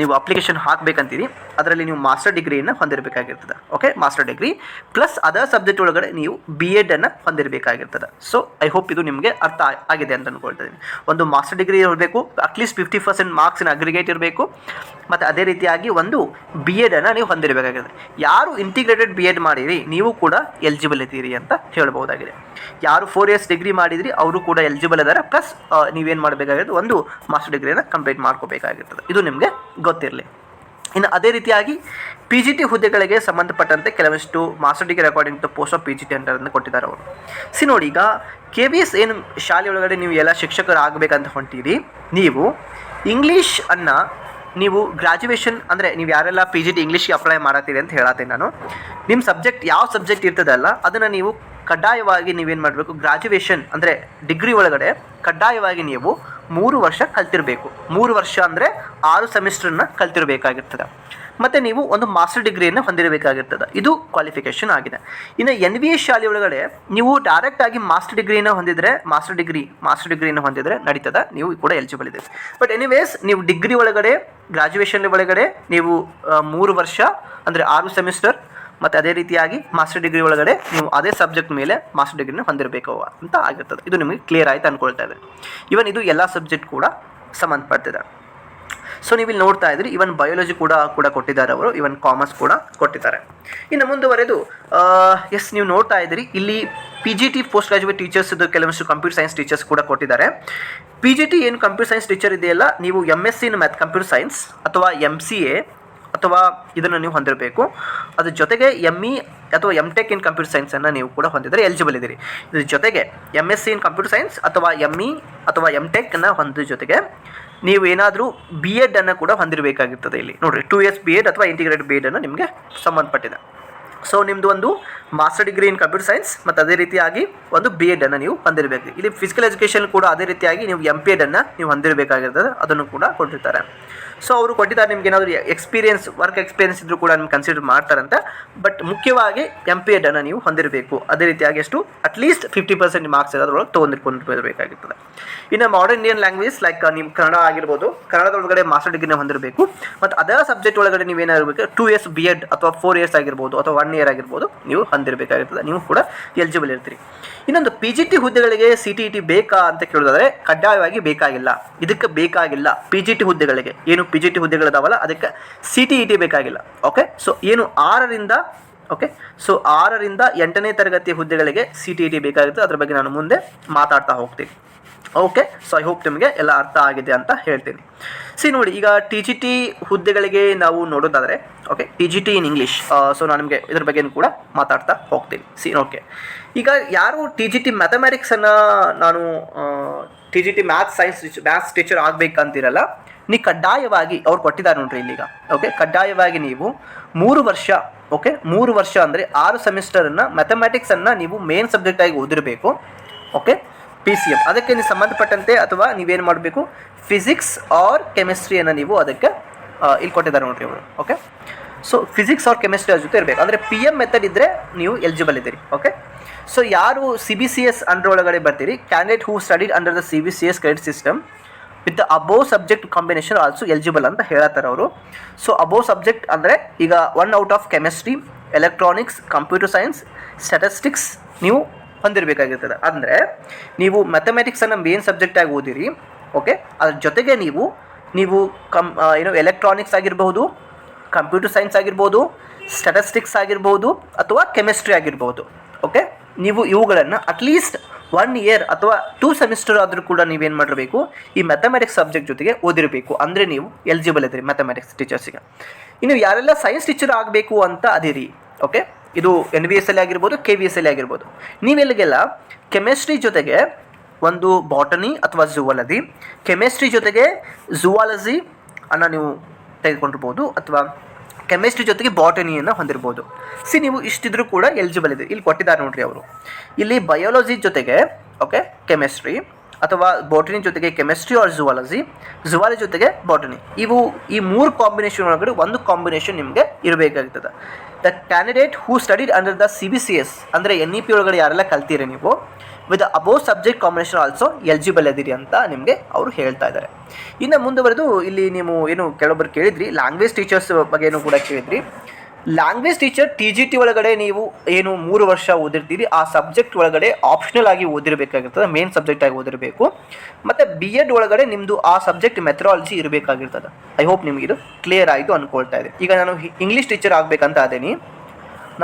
ನೀವು ಅಪ್ಲಿಕೇಶನ್ ಹಾಕಬೇಕಂತೀರಿ, ಅದರಲ್ಲಿ ನೀವು ಮಾಸ್ಟರ್ ಡಿಗ್ರಿಯನ್ನು ಹೊಂದಿರಬೇಕಾಗಿರ್ತದೆ. Okay master degree plus other subject ಒಳಗಡೆ ನೀವು ಬಿ ಎಡನ್ನು ಹೊಂದಿರಬೇಕಾಗಿರ್ತದೆ. ಸೊ ಐ ಹೋಪ್ ಇದು ನಿಮಗೆ ಅರ್ಥ ಆಗಿದೆ ಅಂತ ಅಂದ್ಕೊಳ್ತಾ ಇದ್ದೀನಿ ಒಂದು ಮಾಸ್ಟರ್ ಡಿಗ್ರಿ ಇರಬೇಕು ಅಟ್ಲೀಸ್ಟ್ ಫಿಫ್ಟಿ ಪರ್ಸೆಂಟ್ ಮಾರ್ಕ್ಸಿನ ಅಗ್ರಿಗೇಟ್ ಇರಬೇಕು, ಮತ್ತು ಅದೇ ರೀತಿಯಾಗಿ ಒಂದು ಬಿ ಎಡನ್ನು ನೀವು ಹೊಂದಿರಬೇಕಾಗಿದೆ ಯಾರು ಇಂಟಿಗ್ರೇಟೆಡ್ ಬಿ ಎಡ್ ಮಾಡಿರಿ, ನೀವು ಕೂಡ ಎಲಿಜಿಬಲ್ ಇದ್ದೀರಿ ಅಂತ ಹೇಳ್ಬೋದಾಗಿದೆ ಯಾರು ಫೋರ್ ಇಯರ್ಸ್ ಡಿಗ್ರಿ ಮಾಡಿದ್ರಿ, ಅವರು ಕೂಡ ಎಲಿಜಿಬಲ್ ಇದ್ದಾರೆ ಪ್ಲಸ್ ನೀವೇನು ಮಾಡಬೇಕಾಗಿರೋದು, ಒಂದು ಮಾಸ್ಟರ್ ಡಿಗ್ರಿಯನ್ನು ಕಂಪ್ಲೀಟ್ ಮಾಡ್ಕೋಬೇಕಾಗಿರ್ತದೆ. ಇದು ನಿಮಗೆ ಗೊತ್ತಿರಲಿ. ಇನ್ನು ಅದೇ ರೀತಿಯಾಗಿ ಪಿ ಜಿ ಟಿ ಹುದ್ದೆಗಳಿಗೆ ಸಂಬಂಧಪಟ್ಟಂತೆ ಕೆಲವಷ್ಟು master degree according to post of P G T ಅಂತ ಕೊಟ್ಟಿದ್ದಾರೆ ಅವರು. ಸಿ, ನೋಡಿ ಈಗ ಕೆ ಬಿ ಎಸ್ ಏನು ಶಾಲೆ ಒಳಗಡೆ ನೀವು ಎಲ್ಲ ಶಿಕ್ಷಕರು ಆಗಬೇಕಂತ ಹೊಂಟಿರಿ, ನೀವು ಇಂಗ್ಲೀಷ್ ಅನ್ನು ನೀವು ಗ್ರಾಜುಯೇಷನ್ ಅಂದರೆ ನೀವು ಯಾರೆಲ್ಲ ಪಿ ಜಿ ಟಿ ಇಂಗ್ಲೀಷ್ಗೆ ಅಪ್ಲೈ ಮಾಡತ್ತೀರಿ ಅಂತ ಹೇಳತ್ತೀನಿ ನಾನು. ನಿಮ್ಮ ಸಬ್ಜೆಕ್ಟ್ ಯಾವ ಸಬ್ಜೆಕ್ಟ್ ಇರ್ತದಲ್ಲ, ಅದನ್ನು ನೀವು ಕಡ್ಡಾಯವಾಗಿ ನೀವೇನು ಮಾಡಬೇಕು ಗ್ರಾಜುಯೇಷನ್ ಅಂದರೆ ಡಿಗ್ರಿ ಒಳಗಡೆ ಕಡ್ಡಾಯವಾಗಿ ನೀವು ಮೂರು ವರ್ಷ ಕಲ್ತಿರಬೇಕು. ಮೂರು ವರ್ಷ ಅಂದರೆ ಆರು ಸೆಮಿಸ್ಟರ್ನ ಕಲ್ತಿರಬೇಕಾಗಿರ್ತದೆ. ಮತ್ತು ನೀವು ಒಂದು ಮಾಸ್ಟರ್ ಡಿಗ್ರಿಯನ್ನು ಹೊಂದಿರಬೇಕಾಗಿರ್ತದೆ. ಇದು ಕ್ವಾಲಿಫಿಕೇಷನ್ ಆಗಿದೆ. ಇನ್ನು ಎನ್ ವಿ ಎ ಶಾಲೆ ಒಳಗಡೆ ನೀವು ಡೈರೆಕ್ಟಾಗಿ ಮಾಸ್ಟರ್ ಡಿಗ್ರಿನ ಹೊಂದಿದರೆ ಮಾಸ್ಟರ್ ಡಿಗ್ರಿ ಮಾಸ್ಟರ್ ಡಿಗ್ರಿನ ಹೊಂದಿದರೆ ನಡೀತದೆ. ನೀವು ಕೂಡ ಎಲಿಜಿಬಲ್ ಇದೆ ಬಟ್ ಎನಿವೇಸ್ ನೀವು ಡಿಗ್ರಿ ಒಳಗಡೆ ಗ್ರಾಜುವೇಷನ್ ಒಳಗಡೆ ನೀವು ಮೂರು ವರ್ಷ ಅಂದರೆ ಆರು ಸೆಮಿಸ್ಟರ್ ಮತ್ತು ಅದೇ ರೀತಿಯಾಗಿ ಮಾಸ್ಟರ್ ಡಿಗ್ರಿ ಒಳಗಡೆ ನೀವು ಅದೇ ಸಬ್ಜೆಕ್ಟ್ ಮೇಲೆ ಮಾಸ್ಟರ್ ಡಿಗ್ರಿನ ಹೊಂದಿರಬೇಕು ಅಂತ ಆಗಿರ್ತದೆ. ಇದು ನಿಮಗೆ ಕ್ಲಿಯರ್ ಆಯ್ತು ಅನ್ಕೊಳ್ತಾ ಇದೆ ಇವನ್ ಇದು ಎಲ್ಲ ಸಬ್ಜೆಕ್ಟ್ ಕೂಡ ಸಂಬಂಧಪಡ್ತಿದೆ ಸೊ ನೀವು ಇಲ್ಲಿ ನೋಡ್ತಾ ಇದ್ರಿ ಇವನ್ ಬಯೋಲಜಿ ಕೂಡ ಕೂಡ ಕೊಟ್ಟಿದ್ದಾರೆ ಅವರು ಇವನ್ ಕಾಮರ್ಸ್ ಕೂಡ ಕೊಟ್ಟಿದ್ದಾರೆ. ಇನ್ನು ಮುಂದುವರೆದು ಎಸ್ ನೀವು ನೋಡ್ತಾ ಇದ್ದೀರಿ, ಇಲ್ಲಿ P G T post graduate teachers ಇದು ಕೆಲವಷ್ಟು ಕಂಪ್ಯೂಟರ್ ಸೈನ್ಸ್ ಟೀಚರ್ಸ್ ಕೂಡ ಕೊಟ್ಟಿದ್ದಾರೆ. ಪಿ ಜಿ ಟಿ ಏನು ಕಂಪ್ಯೂಟರ್ ಸೈನ್ಸ್ ಟೀಚರ್ ಇದೆಯಲ್ಲ, ನೀವು M S C math computer science ಅಥವಾ ಎಂ ಸಿ ಎ ಅಥವಾ ಇದನ್ನು ನೀವು ಹೊಂದಿರಬೇಕು. ಅದ್ರ ಜೊತೆಗೆ ಎಂ ಇ ಅಥವಾ ಎಂ ಟೆಕ್ ಇನ್ ಕಂಪ್ಯೂಟರ್ ಸೈನ್ಸನ್ನು ನೀವು ಕೂಡ ಹೊಂದಿದರೆ ಎಲಿಜಿಬಲ್ ಇದ್ದೀರಿ ಇದ್ರ ಜೊತೆಗೆ M S C in computer science ಅಥವಾ ಎಂ ಇ ಅಥವಾ ಎಂ ಟೆಕ್ನ ಹೊಂದಿದ ಜೊತೆಗೆ ನೀವು ಏನಾದರೂ ಬಿ ಎಡನ್ನು ಕೂಡ ಹೊಂದಿರಬೇಕಾಗಿರ್ತದೆ ಇಲ್ಲಿ. ನೋಡಿರಿ ಟು ಇಯರ್ಸ್ ಬಿ ಎಡ್ ಅಥವಾ ಇಂಟಿಗ್ರೇಟೆಡ್ ಬಿ ಎಡನ್ನು ನಿಮಗೆ ಸಂಬಂಧಪಟ್ಟಿದೆ. ಸೊ ನಿಮ್ಮದು ಒಂದು master degree in computer science ಮತ್ತು ಅದೇ ರೀತಿಯಾಗಿ ಒಂದು ಬಿ ಎಡನ್ನು ನೀವು ಹೊಂದಿರಬೇಕು. ಇಲ್ಲಿ ಫಿಸಿಕಲ್ ಎಜುಕೇಷನ್ ಕೂಡ ಅದೇ ರೀತಿಯಾಗಿ ನೀವು ಎಂ ಪಿ ಎಡನ್ನು ನೀವು ಹೊಂದಿರಬೇಕಾಗಿರ್ತದೆ. ಅದನ್ನು ಕೂಡ ಕೊಟ್ಟಿರ್ತಾರೆ. ಸೊ ಅವರು ಕೊಟ್ಟಿದ್ದಾರೆ ನಿಮ್ಗೆ ಏನಾದರೂ ಎಕ್ಸ್ಪೀರಿಯನ್ಸ್ ವರ್ಕ್ ಎಕ್ಸ್ಪೀರಿಯನ್ಸ್ ಇದ್ದರೂ ಕೂಡ ನಿಮ್ಗೆ ಕನ್ಸಿಡರ್ ಮಾಡ್ತಾರಂತ. ಬಟ್ ಮುಖ್ಯವಾಗಿ ಎಂ ಪಿ ಅನ್ನು ನೀವು ಹೊಂದಿರಬೇಕು. ಅದೇ ರೀತಿಯಾಗಿ ಎಷ್ಟು ಅಟ್ಲೀಸ್ಟ್ ಫಿಫ್ಟಿ ಪರ್ಸೆಂಟ್ ಮಾರ್ಕ್ಸ್ ಅದರೊಳಗೆ ತೊಗೊಂಡಿರ್ಕೊಂಡು ಬರಬೇಕಾಗಿರ್ತದೆ. ಇನ್ನು ಮಾಡರ್ನ್ ಇಂಡಿಯನ್ ಲ್ಯಾಂಗ್ವೇಜ್ ಲೈಕ್ ನಿಮ್ಮ ಕನ್ನಡ ಆಗಿರ್ಬೋದು ಕನ್ನಡದೊಳಗಡೆ ಮಾಸ್ಟರ್ ಡಿಗ್ರಿನ ಹೊಂದಿರಬೇಕು. ಮತ್ತು ಅದರ ಸಬ್ಜೆಕ್ಟ್ ಒಳಗಡೆ ನೀವೇನಾಗಿರ್ಬೇಕು ಟೂ ಇಯರ್ಸ್ ಬಿ ಎಡ್ ಅಥವಾ ಫೋರ್ ಇಯರ್ಸ್ ಆಗಿರ್ಬೋದು ಅಥವಾ ಒನ್ ಇಯರ್ ಆಗಿರ್ಬೋದು ನೀವು ಹೊಂದಿರಬೇಕಾಗಿರ್ತದೆ. ನೀವು ಕೂಡ ಎಲಿಜಿಬಲ್ ಇರ್ತೀರಿ. ಇನ್ನೊಂದು ಪಿ ಜಿ ಟಿ ಹುದ್ದೆಗಳಿಗೆ ಸಿ ಟಿ ಇ ಟಿ ಬೇಕಾ ಅಂತ ಕೇಳೋದಾದರೆ ಕಡ್ಡಾಯವಾಗಿ ಬೇಕಾಗಿಲ್ಲ. ಇದಕ್ಕೆ ಬೇಕಾಗಿಲ್ಲ ಪಿ ಜಿ ಟಿ ಹುದ್ದೆಗಳಿಗೆ. ಏನು ಪಿ ಜಿ ಟಿ ಹುದ್ದೆಗಳಿದಾವಲ್ಲ, ಅದಕ್ಕೆ ಸಿ ಟಿ ಇ ಟಿ ಬೇಕಾಗಿಲ್ಲ ಓಕೆ ಸೊ ಏನು ಆರರಿಂದ ಓಕೆ ಸೊ ಆರರಿಂದ ಎಂಟನೇ ತರಗತಿ ಹುದ್ದೆಗಳಿಗೆ ಸಿ ಟಿ ಇ ಟಿ ಬೇಕಾಗುತ್ತೆ ಅದ್ರ ಬಗ್ಗೆ ನಾನು ಮುಂದೆ ಮಾತಾಡ್ತಾ ಹೋಗ್ತೀನಿ ಓಕೆ ಸೊ ಐ ಹೋಪ್ ನಿಮಗೆ ಎಲ್ಲ ಅರ್ಥ ಆಗಿದೆ ಅಂತ ಹೇಳ್ತೀನಿ. ಸಿ ನೋಡಿ, ಈಗ ಟಿ ಜಿ ಟಿ ಹುದ್ದೆಗಳಿಗೆ ನಾವು ನೋಡೋದಾದರೆ okay T G T in English so ನಾನು ನಿಮಗೆ ಇದ್ರ ಬಗ್ಗೆ ಕೂಡ ಮಾತಾಡ್ತಾ ಹೋಗ್ತೀನಿ. ಸಿ ಓಕೆ ಈಗ ಯಾರು ಟಿ ಜಿ ಟಿ ಮ್ಯಾಥಮೆಟಿಕ್ಸನ್ನು ನಾನು T G T maths science maths teacher ಆಗಬೇಕಂತಿರಲ್ಲ ನೀ ಕಡ್ಡಾಯವಾಗಿ ಅವ್ರು ಕೊಟ್ಟಿದ್ದಾರೆ ನೋಡ್ರಿ ಇಲ್ಲಿಗ ಓಕೆ ಕಡ್ಡಾಯವಾಗಿ ನೀವು ಮೂರು ವರ್ಷ ಓಕೆ ಮೂರು ವರ್ಷ ಅಂದರೆ ಆರು ಸೆಮಿಸ್ಟರನ್ನು ಮ್ಯಾಥಮೆಟಿಕ್ಸನ್ನು ನೀವು ಮೇನ್ ಸಬ್ಜೆಕ್ಟಾಗಿ ಓದಿರಬೇಕು ಓಕೆ ಪಿ ಸಿ ಎಂ ಅದಕ್ಕೆ ನೀವು ಸಂಬಂಧಪಟ್ಟಂತೆ ಅಥವಾ ನೀವೇನು ಮಾಡಬೇಕು? ಫಿಸಿಕ್ಸ್ ಆರ್ ಕೆಮಿಸ್ಟ್ರಿಯನ್ನು ನೀವು ಅದಕ್ಕೆ ಇಲ್ಲಿ ಕೊಟ್ಟಿದ್ದಾರೆ ನೋಡ್ರಿ ಅವರು okay so physics or chemistry ಜೊತೆ ಇರಬೇಕು. ಅಂದರೆ ಪಿ ಎಂ ಮೆಥಡ್ ಇದ್ದರೆ ನೀವು ಎಲಿಜಿಬಲ್ ಇದ್ದೀರಿ ಓಕೆ ಸೊ ಯಾರು C B C S under ಒಳಗಡೆ ಬರ್ತೀರಿ? Candidate who studied under the C B C S credit system with the above subject combination also eligible ಅಂತ ಹೇಳತ್ತಾರೆ ಅವರು. ಸೊ ಅಬೋವ್ ಸಬ್ಜೆಕ್ಟ್ ಅಂದರೆ ಈಗ one out of chemistry electronics computer science statistics ನೀವು ಹೊಂದಿರಬೇಕಾಗಿರ್ತದೆ. ಅಂದರೆ ನೀವು ಮ್ಯಾಥಮೆಟಿಕ್ಸನ್ನು ಮೇನ್ ಸಬ್ಜೆಕ್ಟಾಗಿ ಓದಿರಿ ಓಕೆ ಅದ್ರ ಜೊತೆಗೆ ನೀವು ನೀವು ಕಂ ಏನು ಎಲೆಕ್ಟ್ರಾನಿಕ್ಸ್ ಆಗಿರ್ಬೋದು ಕಂಪ್ಯೂಟರ್ ಸೈನ್ಸ್ ಆಗಿರ್ಬೋದು ಸ್ಟ್ಯಾಟಿಸ್ಟಿಕ್ಸ್ ಆಗಿರ್ಬೋದು, ಅಥವಾ ಕೆಮಿಸ್ಟ್ರಿ ಆಗಿರ್ಬೋದು ಓಕೆ ನೀವು ಇವುಗಳನ್ನು ಅಟ್ಲೀಸ್ಟ್ ಒನ್ ಇಯರ್ ಅಥವಾ ಟೂ ಸೆಮಿಸ್ಟರ್ ಆದರೂ ಕೂಡ ನೀವೇನು ಮಾಡಿರಬೇಕು, ಈ ಮ್ಯಾಥಮೆಟಿಕ್ಸ್ ಸಬ್ಜೆಕ್ಟ್ ಜೊತೆಗೆ ಓದಿರಬೇಕು. ಅಂದರೆ ನೀವು ಎಲಿಜಿಬಲ್ ಇದ್ರಿ ಮ್ಯಾಥಮೆಟಿಕ್ಸ್ ಟೀಚರ್ಸಿಗೆ ಇನ್ನು ಯಾರೆಲ್ಲ ಸೈನ್ಸ್ ಟೀಚರ್ ಆಗಬೇಕು ಅಂತ ಅದಿರಿ ಓಕೆ ಇದು ಎನ್ ವಿ ಎಸ್ ಅಲ್ಲಿ ಆಗಿರ್ಬೋದು ಕೆ ವಿ ಎಸ್ ಅಲ್ಲಿ ಆಗಿರ್ಬೋದು. ನೀವೆಲ್ಲಿಗೆಲ್ಲ ಕೆಮಿಸ್ಟ್ರಿ ಜೊತೆಗೆ ಒಂದು ಬಾಟನಿ ಅಥವಾ ಝುವಾಲಜಿ ಕೆಮಿಸ್ಟ್ರಿ ಜೊತೆಗೆ ಝುವಾಲಜಿ ಅನ್ನು ನೀವು ತೆಗೆದುಕೊಂಡಿರ್ಬೋದು, ಅಥವಾ ಕೆಮಿಸ್ಟ್ರಿ ಜೊತೆಗೆ ಬಾಟನಿಯನ್ನು ಹೊಂದಿರ್ಬೋದು. ಸಿ ನೀವು ಇಷ್ಟಿದ್ರು ಕೂಡ ಎಲಿಜಿಬಲ್ ಇದೆ. ಇಲ್ಲಿ ಕೊಟ್ಟಿದ್ದಾರೆ ನೋಡ್ರಿ ಅವರು. ಇಲ್ಲಿ ಬಯೋಲಜಿ ಜೊತೆಗೆ ಓಕೆ ಕೆಮಿಸ್ಟ್ರಿ ಅಥವಾ ಬಾಟನಿ ಜೊತೆಗೆ ಕೆಮಿಸ್ಟ್ರಿ ಆರ್ ಜುವಾಲಜಿ ಜುವಾಲಜಿ ಜೊತೆಗೆ ಬಾಟನಿ ಇವು ಈ ಮೂರು ಕಾಂಬಿನೇಷನ್ ಒಳಗಡೆ ಒಂದು ಕಾಂಬಿನೇಷನ್ ನಿಮಗೆ ಇರಬೇಕಾಗ್ತದೆ. The candidate who studied under the C B C S ಅಂದರೆ ಎನ್ ಇ ಪಿ ಒಳಗಡೆ ಯಾರೆಲ್ಲ ಕಲ್ತೀರಿ ನೀವು? With above subject combination also eligible ಇದ್ದೀರಿ ಅಂತ ನಿಮಗೆ ಅವರು ಹೇಳ್ತಾ ಇದ್ದಾರೆ ಇನ್ನು ಮುಂದುವರೆದು ಇಲ್ಲಿ ನೀವು ಏನು ಕೆಲವೊಬ್ಬರು ಕೇಳಿದ್ರಿ ಲ್ಯಾಂಗ್ವೇಜ್ ಟೀಚರ್ಸ್ ಬಗ್ಗೆನೂ ಕೂಡ ಕೇಳಿದ್ರಿ. Language teacher T G T ಒಳಗಡೆ ನೀವು ಏನು ಮೂರು ವರ್ಷ ಓದಿರ್ತೀರಿ, ಆ ಸಬ್ಜೆಕ್ಟ್ ಒಳಗಡೆ ಆಪ್ಷನಲ್ ಆಗಿ ಓದಿರಬೇಕಾಗಿರ್ತದೆ ಮೇನ್ ಸಬ್ಜೆಕ್ಟ್ ಆಗಿ ಓದಿರಬೇಕು. ಮತ್ತು ಬಿ ಎಡ್ ಒಳಗಡೆ ನಿಮ್ಮದು ಆ ಸಬ್ಜೆಕ್ಟ್ ಮೆಥಡಾಲಜಿ ಇರಬೇಕಾಗಿರ್ತದೆ. ಐ ಹೋಪ್ ನಿಮ್ಗೆ ಇದು ಕ್ಲಿಯರ್ ಆಯಿತು ಅಂದ್ಕೊಳ್ತಾ ಇದೆ. ಈಗ ನಾನು ಇಂಗ್ಲೀಷ್ ಟೀಚರ್ ಆಗಬೇಕಂತ ಅದೇನಿ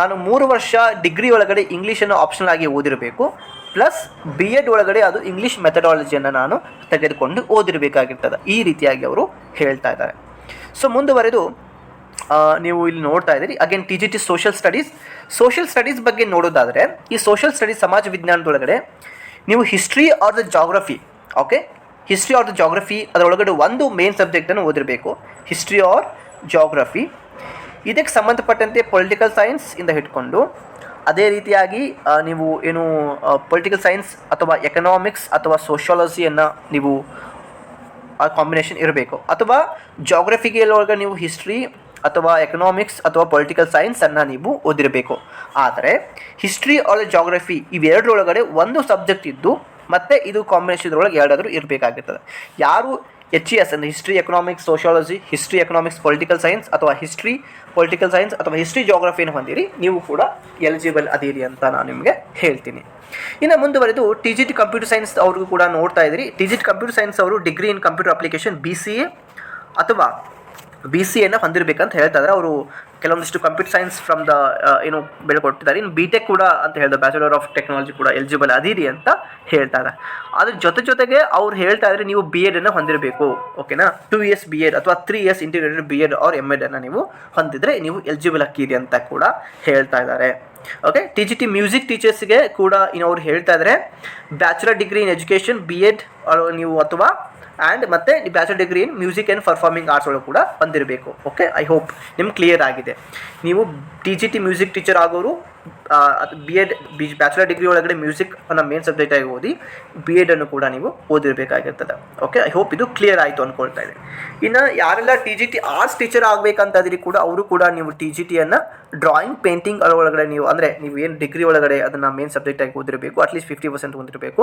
ನಾನು ಮೂರು ವರ್ಷ ಡಿಗ್ರಿ ಒಳಗಡೆ ಇಂಗ್ಲೀಷನ್ನು ಆಪ್ಷನಲ್ ಆಗಿ ಓದಿರಬೇಕು. ಪ್ಲಸ್ ಬಿ ಎಡ್ ಒಳಗಡೆ ಅದು ಇಂಗ್ಲೀಷ್ ಮೆಥಡಾಲಜಿಯನ್ನು ನಾನು ತೆಗೆದುಕೊಂಡು ಓದಿರಬೇಕಾಗಿರ್ತದೆ. ಈ ರೀತಿಯಾಗಿ ಅವರು ಹೇಳ್ತಾ ಇದ್ದಾರೆ. ಸೊ ಮುಂದುವರೆದು ನೀವು ಇಲ್ಲಿ ನೋಡ್ತಾ ಇದ್ದೀರಿ. Again T G T social studies social studies ಬಗ್ಗೆ ನೋಡೋದಾದರೆ, ಈ ಸೋಷಿಯಲ್ ಸ್ಟಡೀಸ್ ಸಮಾಜ ವಿಜ್ಞಾನದೊಳಗಡೆ ನೀವು history or the geography okay history or the geography ಅದರೊಳಗಡೆ ಒಂದು ಮೇನ್ ಸಬ್ಜೆಕ್ಟನ್ನು ಓದಿರಬೇಕು. ಹಿಸ್ಟ್ರಿ ಆರ್ ಜಾಗ್ರಫಿ ಇದಕ್ಕೆ ಸಂಬಂಧಪಟ್ಟಂತೆ ಪೊಲಿಟಿಕಲ್ ಸೈನ್ಸ್ ಇಂದ ಹಿಡ್ಕೊಂಡು, ಅದೇ ರೀತಿಯಾಗಿ ನೀವು ಏನು ಪೊಲಿಟಿಕಲ್ ಸೈನ್ಸ್ ಅಥವಾ ಎಕನಾಮಿಕ್ಸ್ ಅಥವಾ ಸೋಷಿಯಾಲಜಿಯನ್ನು ನೀವು ಆ ಕಾಂಬಿನೇಷನ್ ಇರಬೇಕು. ಅಥವಾ ಜಾಗ್ರಫಿಗೆ ಒಳಗೆ ನೀವು ಹಿಸ್ಟ್ರಿ ಅಥವಾ ಎಕನಾಮಿಕ್ಸ್ ಅಥವಾ ಪೊಲಿಟಿಕಲ್ ಸೈನ್ಸನ್ನು ನೀವು ಓದಿರಬೇಕು. ಆದರೆ ಹಿಸ್ಟ್ರಿ ಆರ್ ಜಾಗ್ರಫಿ ಇವೆರಡರೊಳಗಡೆ ಒಂದು ಸಬ್ಜೆಕ್ಟ್ ಇದ್ದು, ಮತ್ತು ಇದು ಕಾಂಬಿನೇಷನ್ ಒಳಗೆ ಎರಡಾದರೂ ಇರಬೇಕಾಗಿರ್ತದೆ. ಯಾರು ಎಚ್ ಇ ಎಸ್ ಅಂದರೆ history economics sociology history economics political science ಅಥವಾ ಹಿಸ್ಟ್ರಿ ಪೊಲಿಟಿಕಲ್ ಸೈನ್ಸ್ ಅಥವಾ ಹಿಸ್ಟ್ರಿ ಜಾಗ್ರಫಿಯನ್ನು ಹೊಂದಿರಿ, ನೀವು ಕೂಡ ಎಲಿಜಿಬಲ್ ಅದೀರಿ ಅಂತ ನಾನು ನಿಮಗೆ ಹೇಳ್ತೀನಿ. ಇನ್ನು ಮುಂದುವರೆದು T G T computer science ಅವ್ರಿಗೂ ಕೂಡ ನೋಡ್ತಾ ಇದ್ದೀರಿ T G T computer science ಅವರು degree in computer application B C A ಅಥವಾ ಬಿ ಸಿ ಎನ ಹೊಂದಿರಬೇಕಂತ ಹೇಳ್ತಾ ಇದ್ದಾರೆ ಅವರು ಕೆಲವೊಂದಿಷ್ಟು ಕಂಪ್ಯೂಟರ್ ಸೈನ್ಸ್ ಫ್ರಮ್ ದ ಏನು ಬೆಳ್ಕೊಟ್ಟಿದ್ದಾರೆ ಇನ್ನು ಬಿ ಟೆಕ್ ಕೂಡ ಅಂತ ಹೇಳಿದ ಬ್ಯಾಚುಲರ್ ಆಫ್ ಟೆಕ್ನಾಲಜಿ ಕೂಡ ಎಲಿಜಿಬಲ್ ಅದೀರಿ ಅಂತ ಹೇಳ್ತಾ ಇದ್ದಾರೆ ಅದ್ರ ಜೊತೆ ಜೊತೆಗೆ ಅವ್ರು ಹೇಳ್ತಾ ಇದ್ರೆ ನೀವು ಬಿ ಎಡನ್ನು ಹೊಂದಿರಬೇಕು ಓಕೆನಾ ಟೂ ಇಯರ್ಸ್ ಬಿ ಎಡ್ ಅಥವಾ three years integrated B Ed or M ಎಡನ್ನು ನೀವು ಹೊಂದಿದ್ರೆ ನೀವು ಎಲಿಜಿಬಲ್ ಅಕ್ಕಿರಿ ಅಂತ ಕೂಡ ಹೇಳ್ತಾ ಇದ್ದಾರೆ okay T G T music ಟೀಚರ್ಸ್ಗೆ ಕೂಡ ಇನ್ನು ಅವ್ರು ಹೇಳ್ತಾ ಇದ್ದಾರೆ bachelor degree in education B Ed ನೀವು ಅಥವಾ ಆ್ಯಂಡ್ ಮತ್ತೆ bachelor degree in music and performing arts ಒಳಗೆ ಕೂಡ ಬಂದಿರಬೇಕು. ಓಕೆ ಐ ಹೋಪ್ ನಿಮ್ಗೆ ಕ್ಲಿಯರ್ ಆಗಿದೆ. ನೀವು T G T music teacher ಆಗೋರು B Ed B bachelor degree ಒಳಗಡೆ ಮ್ಯೂಸಿಕ್ ಅನ್ನ ಮೇನ್ ಸಬ್ಜೆಕ್ಟ್ ಆಗಿ ಓದಿ ಬಿ ಎಡನ್ನು ಕೂಡ ನೀವು ಓದಿರಬೇಕಾಗಿರ್ತದೆ. ಓಕೆ ಐ ಹೋಪ್ ಇದು ಕ್ಲಿಯರ್ ಆಯಿತು ಅಂದ್ಕೊಳ್ತಾ ಇದೆ ಇನ್ನು ಯಾರೆಲ್ಲ T G T arts teacher ಆಗಬೇಕಂತಂದ್ರಿ ಕೂಡ ಅವರು ಕೂಡ ನೀವು ಟಿ ಜಿ ಟಿಯನ್ನು ಡ್ರಾಯಿಂಗ್ ಪೇಂಟಿಂಗ್ ಒಳಗಡೆ ನೀವು ಅಂದರೆ ನೀವು ಏನು ಡಿಗ್ರಿ ಒಳಗಡೆ ಅದನ್ನು ಮೇನ್ ಸಬ್ಜೆಕ್ಟ್ ಆಗಿ ಓದಿರಬೇಕು ಅಟ್ಲೀಸ್ಟ್ ಫಿಫ್ಟಿ ಪರ್ಸೆಂಟ್ ಹೊಂದಿರಬೇಕು.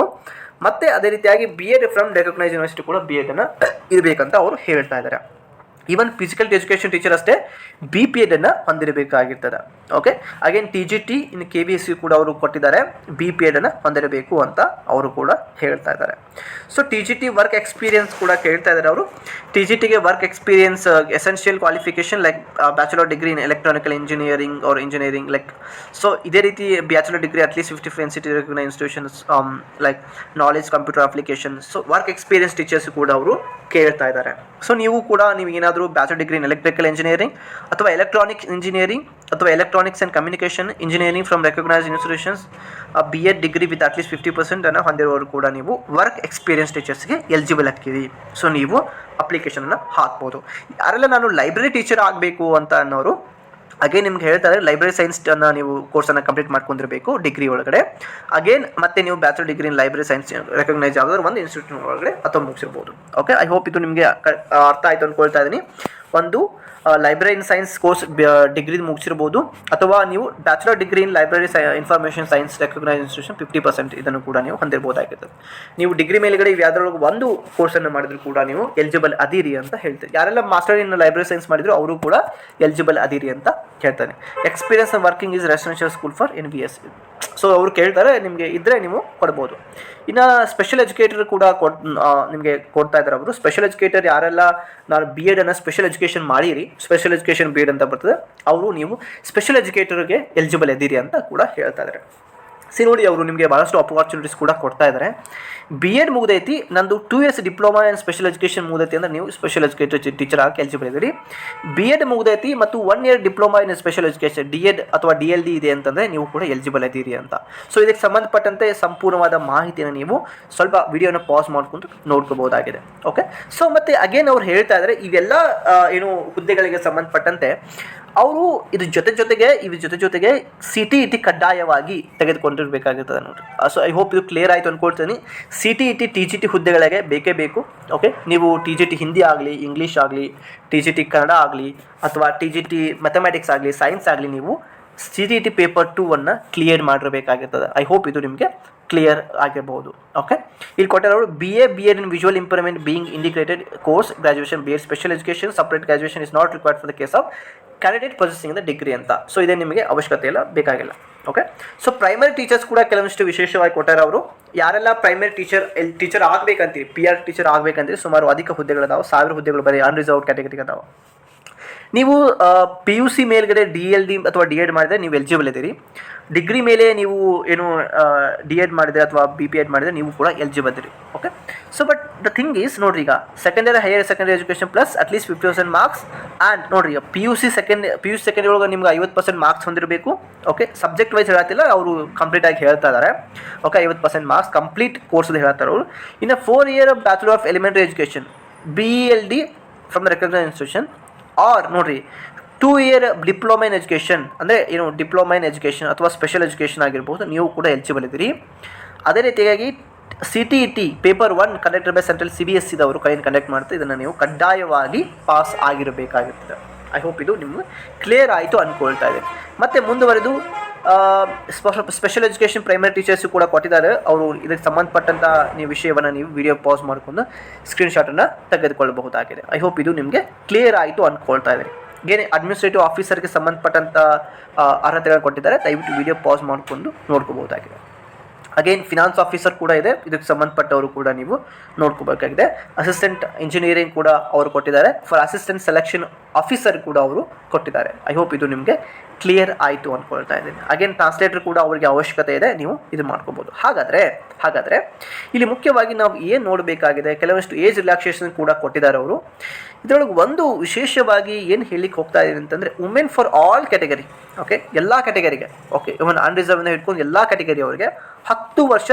ಮತ್ತು ಅದೇ ರೀತಿಯಾಗಿ B Ed from recognise university ಕೂಡ ಬಿ ಎಡನ್ನು ಇರಬೇಕಂತ ಅವರು ಹೇಳ್ತಾ ಇದ್ದಾರೆ. ಈವನ್ ಫಿಸಿಕಲ್ ಎಜುಕೇಷನ್ ಟೀಚರ್ ಅಷ್ಟೇ ಬಿ ಪಿ ಎಡನ್ನು ಹೊಂದಿರಬೇಕಾಗಿರ್ತದೆ. Okay again T G T in K B S C ಕೂಡ ಅವರು ಕೊಟ್ಟಿದ್ದಾರೆ. ಬಿ ಪಿ ಎಡನ್ನು ಹೊಂದಿರಬೇಕು ಅಂತ ಅವರು ಕೂಡ ಹೇಳ್ತಾ ಇದ್ದಾರೆ. So T G T work experience ಕೂಡ ಕೇಳ್ತಾ ಇದ್ದಾರೆ ಅವರು. ಟಿ ಜಿ ಟಿಗೆ work experience essential qualification like bachelor degree in electronical engineering or engineering like so ಇದೇ ರೀತಿ bachelor degree at least fifty five city institutions like knowledge computer application so work experience teachers ಕೂಡ ಅವರು ಕೇಳ್ತಾ ಇದ್ದಾರೆ. So ನೀವು ಕೂಡ ನೀವು ಏನಾದರೂ bachelor degree in electrical engineering ಅಥವಾ ಎಲೆಕ್ಟ್ರಾನಿಕ್ ಇಂಜಿನಿಯರಿಂಗ್ ಅಥವಾ electronics and communication engineering from recognise institutions B Ed degree with at least fifty ಪರ್ಸೆಂಟನ್ನು ಹೊಂದಿರೋರು ಕೂಡ ನೀವು ವರ್ಕ್ ಎಕ್ಸ್ಪೀರಿಯನ್ಸ್ ಟೀಚರ್ಸ್ಗೆ ಎಲಿಜಿಬಲ್ ಆಗ್ತೀರಿ. ಸೊ ನೀವು ಅಪ್ಲಿಕೇಶನನ್ನು ಹಾಕ್ಬೋದು. ಯಾರೆಲ್ಲ ನಾನು ಲೈಬ್ರರಿ ಟೀಚರ್ ಆಗಬೇಕು ಅಂತ ಅನ್ನೋರು ಅಗೇನ್ ನಿಮ್ಗೆ ಹೇಳ್ತಾರೆ ಲೈಬ್ರರಿ ಸೈನ್ಸ್ ಅನ್ನ ನೀವು ಕೋರ್ಸನ್ನು ಕಂಪ್ಲೀಟ್ ಮಾಡ್ಕೊಂಡಿರಬೇಕು ಡಿಗ್ರಿ ಒಳಗಡೆ. ಅಗೇನ್ ಮತ್ತೆ ನೀವು bachelor degree in library science recognise ಆಗೋದ್ರೆ ಒಂದು ಇನ್ಸ್ಟಿಟ್ಯೂಟ್ ಒಳಗಡೆ ಅಥವಾ ಮುಗಿಸಿರ್ಬೋದು. ಓಕೆ ಐ ಹೋಪ್ ಇದು ನಿಮಗೆ ಅರ್ಥ ಆಯ್ತು ಅಂದ್ಕೊಳ್ತಾ ಇದ್ದೀನಿ ಒಂದು library in science course degree ಮುಗಿಸಿರ್ಬೋದು. ಅಥವಾ ನೀವು bachelor degree in library information science recognise institution fifty percent ಇದನ್ನು ಕೂಡ ನೀವು ಹೊಂದಿರಬಹುದಾಗಿರ್ತದೆ ನೀವು ಡಿಗ್ರಿ ಮೇಲ್ಗಡೆ ಯಾವುದ್ರೊಳಗೆ ಒಂದು ಕೋರ್ಸನ್ನು ಮಾಡಿದ್ರು ಕೂಡ ನೀವು ಎಲಿಜಿಬಲ್ ಅದೀರಿ ಅಂತ ಹೇಳ್ತೀರಿ ಯಾರೆಲ್ಲ ಮಾಸ್ಟರ್ ಇನ್ ಲೈಬ್ರರಿ ಸೈನ್ಸ್ ಮಾಡಿದ್ರು ಅವರು ಕೂಡ ಎಲಿಜಿಬಲ್ ಅದೀರಿ ಅಂತ ಹೇಳ್ತಾನೆ. Experience working is residential school for N B S so ಅವ್ರು ಕೇಳ್ತಾರೆ, ನಿಮಗೆ ಇದ್ದರೆ ನೀವು ಕೊಡ್ಬೋದು. ಇನ್ನು ಸ್ಪೆಷಲ್ ಎಜುಕೇಟರ್ ಕೂಡ ಕೊಡ್ ನಿಮಗೆ ಕೊಡ್ತಾ ಇದ್ದಾರೆ ಅವರು. ಸ್ಪೆಷಲ್ ಎಜುಕೇಟರ್ ಯಾರೆಲ್ಲ ನಾನು ಬಿ ಎಡನ್ನು ಸ್ಪೆಷಲ್ ಎಜುಕೇಷನ್ ಮಾಡಿರಿ ಸ್ಪೆಷಲ್ ಎಜುಕೇಷನ್ ಬಿ ಎಡ್ ಅಂತ ಬರ್ತದೆ, ಅವರು ನೀವು ಸ್ಪೆಷಲ್ ಎಜುಕೇಟರ್ಗೆ ಎಲಿಜಿಬಲ್ ಇದ್ದೀರಿ ಅಂತ ಕೂಡ ಹೇಳ್ತಾ ಇದ್ದಾರೆ ಸಿ ನೋಡಿ ಅವರು ನಿಮಗೆ ಭಾಳಷ್ಟು ಅಪರ್ಚುನಿಟೀಸ್ ಕೂಡ ಕೊಡ್ತಾ ಇದ್ದಾರೆ ಬಿ ಎಡ್ ಮುಗ್ದೈತಿ. ನಂದು two years diploma and special education ಮುಗ್ದೈತಿ ಅಂದ್ರೆ ನೀವು ಸ್ಪೆಷಲ್ ಎಜುಕೇಟರ್ ಟೀಚರ್ ಆಗಿ ಎಲಿಜಿಬಲ್ ಇದ್ದೀರಿ ಬಿ ಎಡ್ ಮುಗ್ದೈತಿ ಮತ್ತು one year diploma in special education D Ed ಅಥವಾ ಡಿ ಎಲ್ ಡಿ ಇದೆ ಅಂತಂದರೆ ನೀವು ಕೂಡ ಎಲಿಜಿಬಲ್ ಇದ್ದೀರಿ ಅಂತ. ಸೊ ಇದಕ್ಕೆ ಸಂಬಂಧಪಟ್ಟಂತೆ ಸಂಪೂರ್ಣವಾದ ಮಾಹಿತಿಯನ್ನು ನೀವು ಸ್ವಲ್ಪ ವಿಡಿಯೋನ ಪಾಸ್ ಮಾಡ್ಕೊಂಡು ನೋಡ್ಕೋಬಹುದಾಗಿದೆ. ಓಕೆ ಸೊ ಮತ್ತೆ ಅಗೇನ್ ಅವ್ರು ಹೇಳ್ತಾ ಇದ್ದಾರೆ ಇವೆಲ್ಲ ಏನು ಹುದ್ದೆಗಳಿಗೆ ಸಂಬಂಧಪಟ್ಟಂತೆ ಅವರು ಇದ್ರ ಜೊತೆ ಜೊತೆಗೆ, ಇದ್ರ ಜೊತೆ ಜೊತೆಗೆ ಸಿ ಟಿ ಇ ಟಿ ಕಡ್ಡಾಯವಾಗಿ ತೆಗೆದುಕೊಂಡಿರ್ಬೇಕಾಗಿರ್ತದೆ ನೋಡಿರಿ. ಸೊ ಐ ಹೋಪ್ ಇದು ಕ್ಲಿಯರ್ ಆಯಿತು ಅಂದ್ಕೊಳ್ತೀನಿ C T E T T G T ಹುದ್ದೆಗಳಿಗೆ ಬೇಕೇ ಬೇಕು. ಓಕೆ ನೀವು ಟಿ ಜಿ ಟಿ ಹಿಂದಿ ಆಗಲಿ ಇಂಗ್ಲೀಷ್ ಆಗಲಿ ಟಿ ಜಿ ಟಿ ಕನ್ನಡ ಆಗಲಿ, ಅಥವಾ ಟಿ ಜಿ ಟಿ ಮ್ಯಾಥಮೆಟಿಕ್ಸ್ ಆಗಲಿ ಸೈನ್ಸ್ ಆಗಲಿ ನೀವು C T T paper two ಅನ್ನು ಕ್ಲಿಯರ್ ಮಾಡಿರಬೇಕಾಗಿರ್ತದೆ. ಐ ಹೋಪ್ ಇದು ನಿಮಗೆ ಕ್ಲಿಯರ್ ಆಗಿರಬಹುದು. ಓಕೆ ಇಲ್ಲಿ ಕೊಟ್ಟಿರೋರು B A B Ed in visual improvement being indicated course graduation B Ed special education separate graduation is not required for the case of candidate possessing the degree ಅಂತ. So ಇದೇ ನಿಮಗೆ ಅವಶ್ಯಕತೆ ಇಲ್ಲ, ಬೇಕಾಗಿಲ್ಲ. Okay so primary teachers ಕೂಡ ಕೆಲವೊಂದಿಷ್ಟು ವಿಶೇಷವಾಗಿ ಕೊಟ್ಟಾರೆ ಅವರು ಯಾರೆಲ್ಲ ಪ್ರೈಮರಿ ಟೀಚರ್ ಎಲ್ ಟೀಚರ್ ಆಗಬೇಕಂತೀರಿ ಪಿ ಆರ್ ಟೀಚರ್ ಆಗಬೇಕಂತೀರಿ, ಸುಮಾರು ಅಧಿಕ ಹುದ್ದೆಗಳಿದಾವೆ, ಸಾವಿರ ಹುದ್ದೆಗಳು ಬರೀ ಅನ್ರಿಸರ್ವ್ ಕ್ಯಾಟಗರಿಗೆ ಅದಾವೆ. ನೀವು ಪಿ ಯು ಸಿ ಮೇಲ್ಗಡೆ ಡಿ ಎಲ್ ಡಿ ಅಥವಾ ಡಿ ಎಡ್ ಮಾಡಿದರೆ ನೀವು ಎಲಿಜಿಬಲ್ ಇದ್ದೀರಿ. ಡಿಗ್ರಿ ಮೇಲೆ ನೀವು ಏನು ಡಿ ಎಡ್ ಮಾಡಿದರೆ ಅಥವಾ ಬಿ ಪಿ ಎಡ್ ಮಾಡಿದರೆ ನೀವು ಕೂಡ ಎಲಿಜಿಬಲ್ ಇದ್ದೀರಿ. Okay so but the thing is ನೋಡ್ರಿ ಈಗ secondary higher secondary education plus at least fifty percent marks and ನೋಡ್ರಿ ಈಗ P U C second P U C second ಒಳಗೆ ನಿಮ್ಗೆ ಐವತ್ತು ಪರ್ಸೆಂಟ್ ಮಾರ್ಕ್ಸ್ ಹೊಂದಿರಬೇಕು. ಓಕೆ ಸಬ್ಜೆಕ್ಟ್ ವೈಸ್ ಹೇಳತ್ತಿಲ್ಲ, ಅವರು ಕಂಪ್ಲೀಟ್ ಆಗಿ ಹೇಳ್ತಾ ಇದ್ದಾರೆ ಓಕೆ ಐವತ್ತು ಪರ್ಸೆಂಟ್ ಮಾರ್ಕ್ಸ್ ಕಂಪ್ಲೀಟ್ ಕೋರ್ಸ್ ಹೇಳ್ತಾರೆ ಅವರು ಇನ್ನು four year bachelor of elementary education B L D from recognise institution or ನೋಡ್ರಿ two year diploma in education ಅಂದರೆ ಏನು ಡಿಪ್ಲೊಮಾ ಇನ್ ಎಜುಕೇಷನ್ ಅಥವಾ ಸ್ಪೆಷಲ್ ಎಜುಕೇಷನ್ ಆಗಿರ್ಬೋದು, ನೀವು ಕೂಡ ಎಲಿಜಿಬಲ್ ಇದ್ದೀರಿ. ಅದೇ ರೀತಿಯಾಗಿ C T E T paper one conductor by central C B S ಸಿದವರು ಕೈಯಿಂದ ಕಂಡಕ್ಟ್ ಮಾಡ್ತಾ, ಇದನ್ನು ನೀವು ಕಡ್ಡಾಯವಾಗಿ ಪಾಸ್ ಆಗಿರಬೇಕಾಗಿರ್ತದೆ ಐ ಹೋಪ್ ಇದು ನಿಮ್ಗೆ ಕ್ಲಿಯರ್ ಆಯಿತು ಅಂದ್ಕೊಳ್ತಾ ಇದೆ. ಮತ್ತು ಮುಂದುವರೆದು ಸ್ಪೆಷಲ್ ಎಜುಕೇಷನ್ ಪ್ರೈಮರಿ ಟೀಚರ್ಸು ಕೂಡ ಕೊಟ್ಟಿದ್ದಾರೆ. ಅವರು ಇದಕ್ಕೆ ಸಂಬಂಧಪಟ್ಟಂಥ ನೀವು ವಿಷಯವನ್ನು ನೀವು ವಿಡಿಯೋ ಪಾಸ್ ಮಾಡ್ಕೊಂಡು ಸ್ಕ್ರೀನ್ಶಾಟನ್ನು ತೆಗೆದುಕೊಳ್ಳಬಹುದಾಗಿದೆ. ಐ ಹೋಪ್ ಇದು ನಿಮಗೆ ಕ್ಲಿಯರ್ ಆಯಿತು ಅಂದ್ಕೊಳ್ತಾ ಇದ್ದೀನಿ ಏನೇ ಅಡ್ಮಿನಿಸ್ಟ್ರೇಟಿವ್ ಆಫೀಸರ್ಗೆ ಸಂಬಂಧಪಟ್ಟಂಥ ಅರ್ಹತೆಗಳನ್ನು ಕೊಟ್ಟಿದ್ದಾರೆ, ದಯವಿಟ್ಟು ವಿಡಿಯೋ ಪಾಸ್ ಮಾಡಿಕೊಂಡು ನೋಡ್ಕೋಬಹುದಾಗಿದೆ. ಅಗೇನ್ ಫಿನಾನ್ಸ್ ಆಫೀಸರ್ ಕೂಡ ಇದೆ. ಇದಕ್ಕೆ ಸಂಬಂಧಪಟ್ಟವರು ಕೂಡ ನೀವು ನೋಡ್ಕೋಬೇಕಾಗಿದೆ. ಅಸಿಸ್ಟೆಂಟ್ ಇಂಜಿನಿಯರಿಂಗ್ ಕೂಡ ಅವರು ಕೊಟ್ಟಿದ್ದಾರೆ. ಫಾರ್ ಅಸಿಸ್ಟೆಂಟ್ ಸೆಲೆಕ್ಷನ್ ಆಫೀಸರ್ ಕೂಡ ಅವರು ಕೊಟ್ಟಿದ್ದಾರೆ. ಐ ಹೋಪ್ ಇದು ನಿಮಗೆ ಕ್ಲಿಯರ್ ಆಯಿತು ಅಂದ್ಕೊಳ್ತಾ ಇದ್ದೀನಿ. ಅಗೇನ್ ಟ್ರಾನ್ಸ್ಲೇಟರ್ ಕೂಡ ಅವರಿಗೆ ಅವಶ್ಯಕತೆ ಇದೆ. ನೀವು ಇದು ಮಾಡ್ಕೋಬೋದು. ಹಾಗಾದರೆ ಹಾಗಾದರೆ, ಇಲ್ಲಿ ಮುಖ್ಯವಾಗಿ ನಾವು ಏನು ನೋಡಬೇಕಾಗಿದೆ? ಕೆಲವಷ್ಟು ಏಜ್ ರಿಲ್ಯಾಕ್ಸೇಷನ್ ಕೂಡ ಕೊಟ್ಟಿದ್ದಾರೆ ಅವರು. ಇದರೊಳಗೆ ಒಂದು ವಿಶೇಷವಾಗಿ ಏನು ಹೇಳಿಕ್ಕೆ ಹೋಗ್ತಾ ಇದ್ದೀನಿ ಅಂತಂದರೆ women for all category okay ಎಲ್ಲ ಕ್ಯಾಟಗರಿಗೆ ಓಕೆ ಇವನ್ ಅನ್ರಿಸರ್ವ್ನ ಹಿಡ್ಕೊಂಡು ಎಲ್ಲ ಕ್ಯಾಟಗರಿ ಅವರಿಗೆ ಹತ್ತು ವರ್ಷ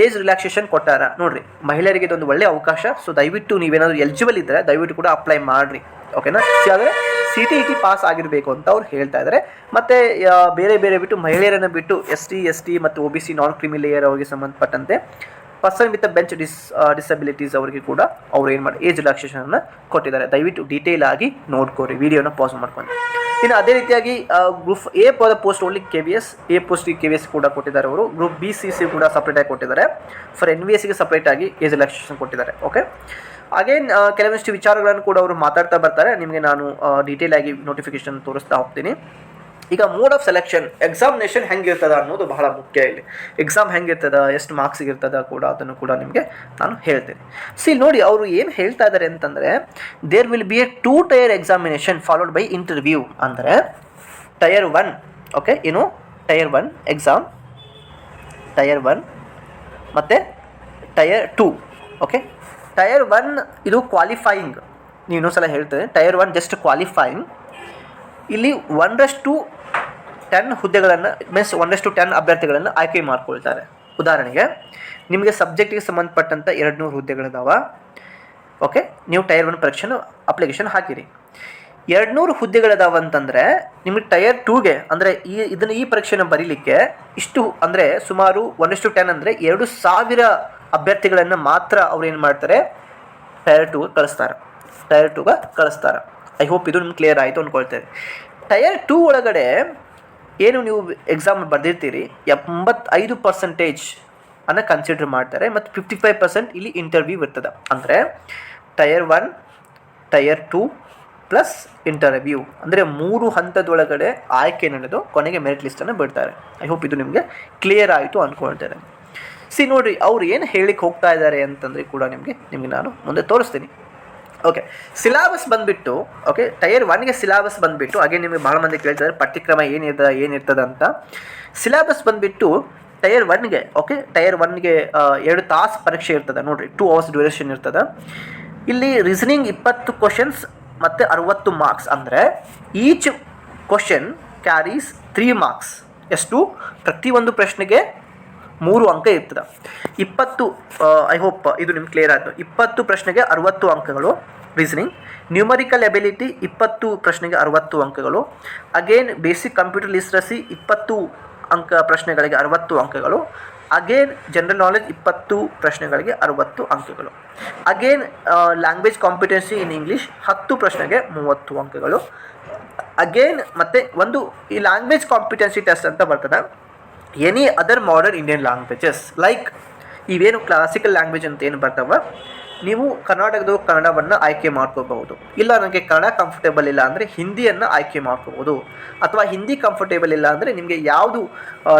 ಏಜ್ ರಿಲ್ಯಾಕ್ಸೇಷನ್ ಕೊಟ್ಟಾರ. ನೋಡ್ರಿ, ಮಹಿಳೆಯರಿಗೆ ಇದೊಂದು ಒಳ್ಳೆಯ ಅವಕಾಶ. ಸೊ ದಯವಿಟ್ಟು ನೀವೇನಾದ್ರು ಎಲಿಜಿಬಲ್ ಇದ್ದರೆ ದಯವಿಟ್ಟು ಕೂಡ ಅಪ್ಲೈ ಮಾಡಿರಿ. ಓಕೆನಾ ಆದರೆ C T E T pass ಆಗಿರಬೇಕು ಅಂತ ಅವ್ರು ಹೇಳ್ತಾ ಇದ್ದಾರೆ ಮತ್ತು ಬೇರೆ ಬೇರೆ ಬಿಟ್ಟು ಮಹಿಳೆಯರನ್ನು ಬಿಟ್ಟು ಎಸ್ ಟಿ ಎಸ್ ಟಿ ಮತ್ತು O B C non creamy layer ಅವರಿಗೆ ಸಂಬಂಧಪಟ್ಟಂತೆ person with bench dis disabilities ಅವರಿಗೆ ಕೂಡ ಅವ್ರು ಏನು ಮಾಡಿ, ಏಜ್ ರಿಲ್ಯಾಕ್ಸೇಷನನ್ನು ಕೊಟ್ಟಿದ್ದಾರೆ. ದಯವಿಟ್ಟು ಡೀಟೇಲ್ ಆಗಿ ನೋಡ್ಕೋರಿ ವಿಡಿಯೋನ ಪಾಸ್ ಮಾಡ್ಕೊಂಡು. ಇನ್ನು ಅದೇ ರೀತಿಯಾಗಿ ಗ್ರೂಪ್ ಎ ಪದ post only K B S A post K B S ಕೂಡ ಕೊಟ್ಟಿದ್ದಾರೆ ಅವರು. ಗ್ರೂಪ್ ಬಿ ಸಿ ಸಿ ಕೂಡ ಸಪ್ರೇಟಾಗಿ ಕೊಟ್ಟಿದ್ದಾರೆ. ಫಾರ್ ಎನ್ ವಿ ಎಸ್ಗೆ ಸಪ್ರೇಟಾಗಿ ಏಜ್ ರಿಲ್ಯಾಕ್ಸೇಷನ್ ಕೊಟ್ಟಿದ್ದಾರೆ. ಓಕೆ ಅಗೇನ್ ಕೆಲವೊಂದಿಷ್ಟು ವಿಚಾರಗಳನ್ನು ಕೂಡ ಅವರು ಮಾತಾಡ್ತಾ ಬರ್ತಾರೆ. ನಿಮಗೆ ನಾನು ಡೀಟೇಲ್ ಆಗಿ ನೋಟಿಫಿಕೇಶನ್ ತೋರಿಸ್ತಾ ಹೋಗ್ತೀನಿ. ಈಗ ಮೋಡ್ ಆಫ್ ಸೆಲೆಕ್ಷನ್ ಎಕ್ಸಾಮಿನೇಷನ್ ಹೆಂಗಿರ್ತದ ಅನ್ನೋದು ಬಹಳ ಮುಖ್ಯ ಇಲ್ಲಿ. ಎಕ್ಸಾಮ್ ಹೆಂಗಿರ್ತದ, ಎಷ್ಟು ಮಾರ್ಕ್ಸ್ ಇರ್ತದ ಕೂಡ ಅದನ್ನು ಕೂಡ ನಿಮಗೆ ನಾನು ಹೇಳ್ತೇನೆ. ಸಿ ನೋಡಿ, ಅವರು ಏನು ಹೇಳ್ತಾ ಇದ್ದಾರೆ ಅಂತಂದರೆ there will be a two tier examination followed by interview ಅಂದರೆ ಟಯರ್ ಒನ್ ಓಕೆ ಏನು? Tier one exam tier one ಮತ್ತು tier two okay tier one ಇದು ಕ್ವಾಲಿಫೈಯಿಂಗ್ ನೀವು ಇನ್ನೊಂದ್ಸಲ ಹೇಳ್ತೇನೆ ಟಯರ್ ಒನ್ ಜಸ್ಟ್ ಕ್ವಾಲಿಫೈಯಿಂಗ್ ಇಲ್ಲಿ ಒಂದಷ್ಟು ಟೆನ್ ಹುದ್ದೆಗಳನ್ನು ಮೀನ್ಸ್ ಒಂದಷ್ಟು ಟೆನ್ ಅಭ್ಯರ್ಥಿಗಳನ್ನು ಆಯ್ಕೆ ಮಾಡ್ಕೊಳ್ತಾರೆ. ಉದಾಹರಣೆಗೆ, ನಿಮಗೆ ಸಬ್ಜೆಕ್ಟಿಗೆ ಸಂಬಂಧಪಟ್ಟಂಥ ಎರಡು ನೂರು ಹುದ್ದೆಗಳಿದಾವ. ಓಕೆ ನೀವು ಟೈರ್ ಒನ್ ಪರೀಕ್ಷೆನ ಅಪ್ಲಿಕೇಶನ್ ಹಾಕಿರಿ. ಎರಡು ನೂರು ಹುದ್ದೆಗಳಿದಾವ ಅಂತಂದರೆ, ನಿಮಗೆ ಟೈರ್ ಟೂಗೆ ಅಂದರೆ ಈ, ಇದನ್ನು ಈ ಪರೀಕ್ಷೆನ ಬರೀಲಿಕ್ಕೆ ಇಷ್ಟು ಅಂದರೆ ಸುಮಾರು ಒಂದಷ್ಟು ಟೆನ್ ಅಂದರೆ ಎರಡು ಸಾವಿರ ಅಭ್ಯರ್ಥಿಗಳನ್ನು ಮಾತ್ರ ಅವ್ರು ಏನು ಮಾಡ್ತಾರೆ ಟೈರ್ ಟೂಗೆ ಕಳಿಸ್ತಾರೆ. ಟೈರ್ ಟೂಗೆ ಕಳಿಸ್ತಾರೆ. ಐ ಹೋಪ್ ಇದು ನಿಮ್ಗೆ ಕ್ಲಿಯರ್ ಆಯಿತು ಅಂದ್ಕೊಳ್ತೇನೆ ಟಯರ್ ಟೂ ಒಳಗಡೆ ಏನು ನೀವು ಎಕ್ಸಾಮ್ ಬರೆದಿರ್ತೀರಿ? ಎಂಬತ್ತೈದು ಪರ್ಸೆಂಟೇಜ್ ಅನ್ನು ಕನ್ಸಿಡರ್ ಮಾಡ್ತಾರೆ ಮತ್ತು ಫಿಫ್ಟಿ ಫೈವ್ ಪರ್ಸೆಂಟ್ ಇಲ್ಲಿ ಇಂಟರ್ವ್ಯೂ ಇರ್ತದೆ. ಅಂದರೆ tier one tier two plus interview ಅಂದರೆ ಮೂರು ಹಂತದೊಳಗಡೆ ಆಯ್ಕೆ ನಡೆದು ಕೊನೆಗೆ ಮೆರಿಟ್ ಲಿಸ್ಟನ್ನು ಬಿಡ್ತಾರೆ. ಐ ಹೋಪ್ ಇದು ನಿಮಗೆ ಕ್ಲಿಯರ್ ಆಯಿತು ಅಂದ್ಕೊಳ್ತೇನೆ ಸಿ ನೋಡಿರಿ, ಅವ್ರು ಏನು ಹೇಳಿಕ್ಕೆ ಹೋಗ್ತಾ ಇದ್ದಾರೆ ಅಂತಂದರೆ ಕೂಡ ನಿಮಗೆ ನಿಮಗೆ ನಾನು ಮುಂದೆ ತೋರಿಸ್ತೀನಿ. ಓಕೆ ಸಿಲಾಬಸ್ ಬಂದುಬಿಟ್ಟು ಓಕೆ ಟೈರ್ ಒನ್ಗೆ ಸಿಲಾಬಸ್ ಬಂದುಬಿಟ್ಟು, ಹಾಗೆ ನಿಮಗೆ ಭಾಳ ಮಂದಿ ಕೇಳ್ತಾರೆ, ಪಠ್ಯಕ್ರಮ ಏನಿದೆ ಏನಿರ್ತದೆ ಅಂತ. ಸಿಲಾಬಸ್ ಬಂದುಬಿಟ್ಟು ಟೈರ್ ಒನ್ಗೆ ಓಕೆ ಟೈರ್ ಒನ್ಗೆ ಎರಡು ತಾಸು ಪರೀಕ್ಷೆ ಇರ್ತದೆ, ನೋಡಿರಿ ಟೂ ಅವರ್ಸ್ ಡ್ಯೂರೇಷನ್ ಇರ್ತದೆ. ಇಲ್ಲಿ ರೀಸನಿಂಗ್ ಇಪ್ಪತ್ತು ಕ್ವಶನ್ಸ್ ಮತ್ತು ಅರುವತ್ತು ಮಾರ್ಕ್ಸ್ ಅಂದರೆ each question carries three marks ಎಷ್ಟು? ಪ್ರತಿಯೊಂದು ಪ್ರಶ್ನೆಗೆ ಮೂರು ಅಂಕ ಇರ್ತದೆ. ಇಪ್ಪತ್ತು ಐ ಹೋಪ್ ಇದು ನಿಮ್ಗೆ ಕ್ಲಿಯರ್ ಆಯಿತು. ಇಪ್ಪತ್ತು ಪ್ರಶ್ನೆಗೆ ಅರುವತ್ತು ಅಂಕಗಳು ರೀಸನಿಂಗ್ ನ್ಯೂಮರಿಕಲ್ ಎಬಿಲಿಟಿ ಇಪ್ಪತ್ತು ಪ್ರಶ್ನೆಗೆ ಅರುವತ್ತು ಅಂಕಗಳು. ಅಗೇನ್ ಬೇಸಿಕ್ ಕಂಪ್ಯೂಟರ್ ಲಿಟ್ರಸಿ ಇಪ್ಪತ್ತು ಅಂಕ ಪ್ರಶ್ನೆಗಳಿಗೆ ಅರುವತ್ತು ಅಂಕಗಳು. ಅಗೇನ್ ಜನರಲ್ ನಾಲೆಜ್ ಇಪ್ಪತ್ತು ಪ್ರಶ್ನೆಗಳಿಗೆ ಅರುವತ್ತು ಅಂಕಗಳು. Again language competency in English ಹತ್ತು ಪ್ರಶ್ನೆಗೆ ಮೂವತ್ತು ಅಂಕಗಳು. ಅಗೇನ್ ಮತ್ತು ಒಂದು ಈ ಲ್ಯಾಂಗ್ವೇಜ್ ಕಾಂಪಿಟೆನ್ಸಿ ಟೆಸ್ಟ್ ಅಂತ ಬರ್ತದೆ. Any other modern Indian languages like ಇವೇನು ಕ್ಲಾಸಿಕಲ್ ಲ್ಯಾಂಗ್ವೇಜ್ ಅಂತ ಏನು ಬರ್ತಾವ, ನೀವು ಕರ್ನಾಟಕದ ಕನ್ನಡವನ್ನು ಆಯ್ಕೆ ಮಾಡ್ಕೋಬಹುದು. ಇಲ್ಲ ನನಗೆ ಕನ್ನಡ ಕಂಫರ್ಟೇಬಲ್ ಇಲ್ಲ ಅಂದರೆ ಹಿಂದಿಯನ್ನು ಆಯ್ಕೆ ಮಾಡ್ಕೋಬೋದು ಅಥವಾ ಹಿಂದಿ ಕಂಫರ್ಟೇಬಲ್ ಇಲ್ಲ ಅಂದರೆ ನಿಮಗೆ ಯಾವುದು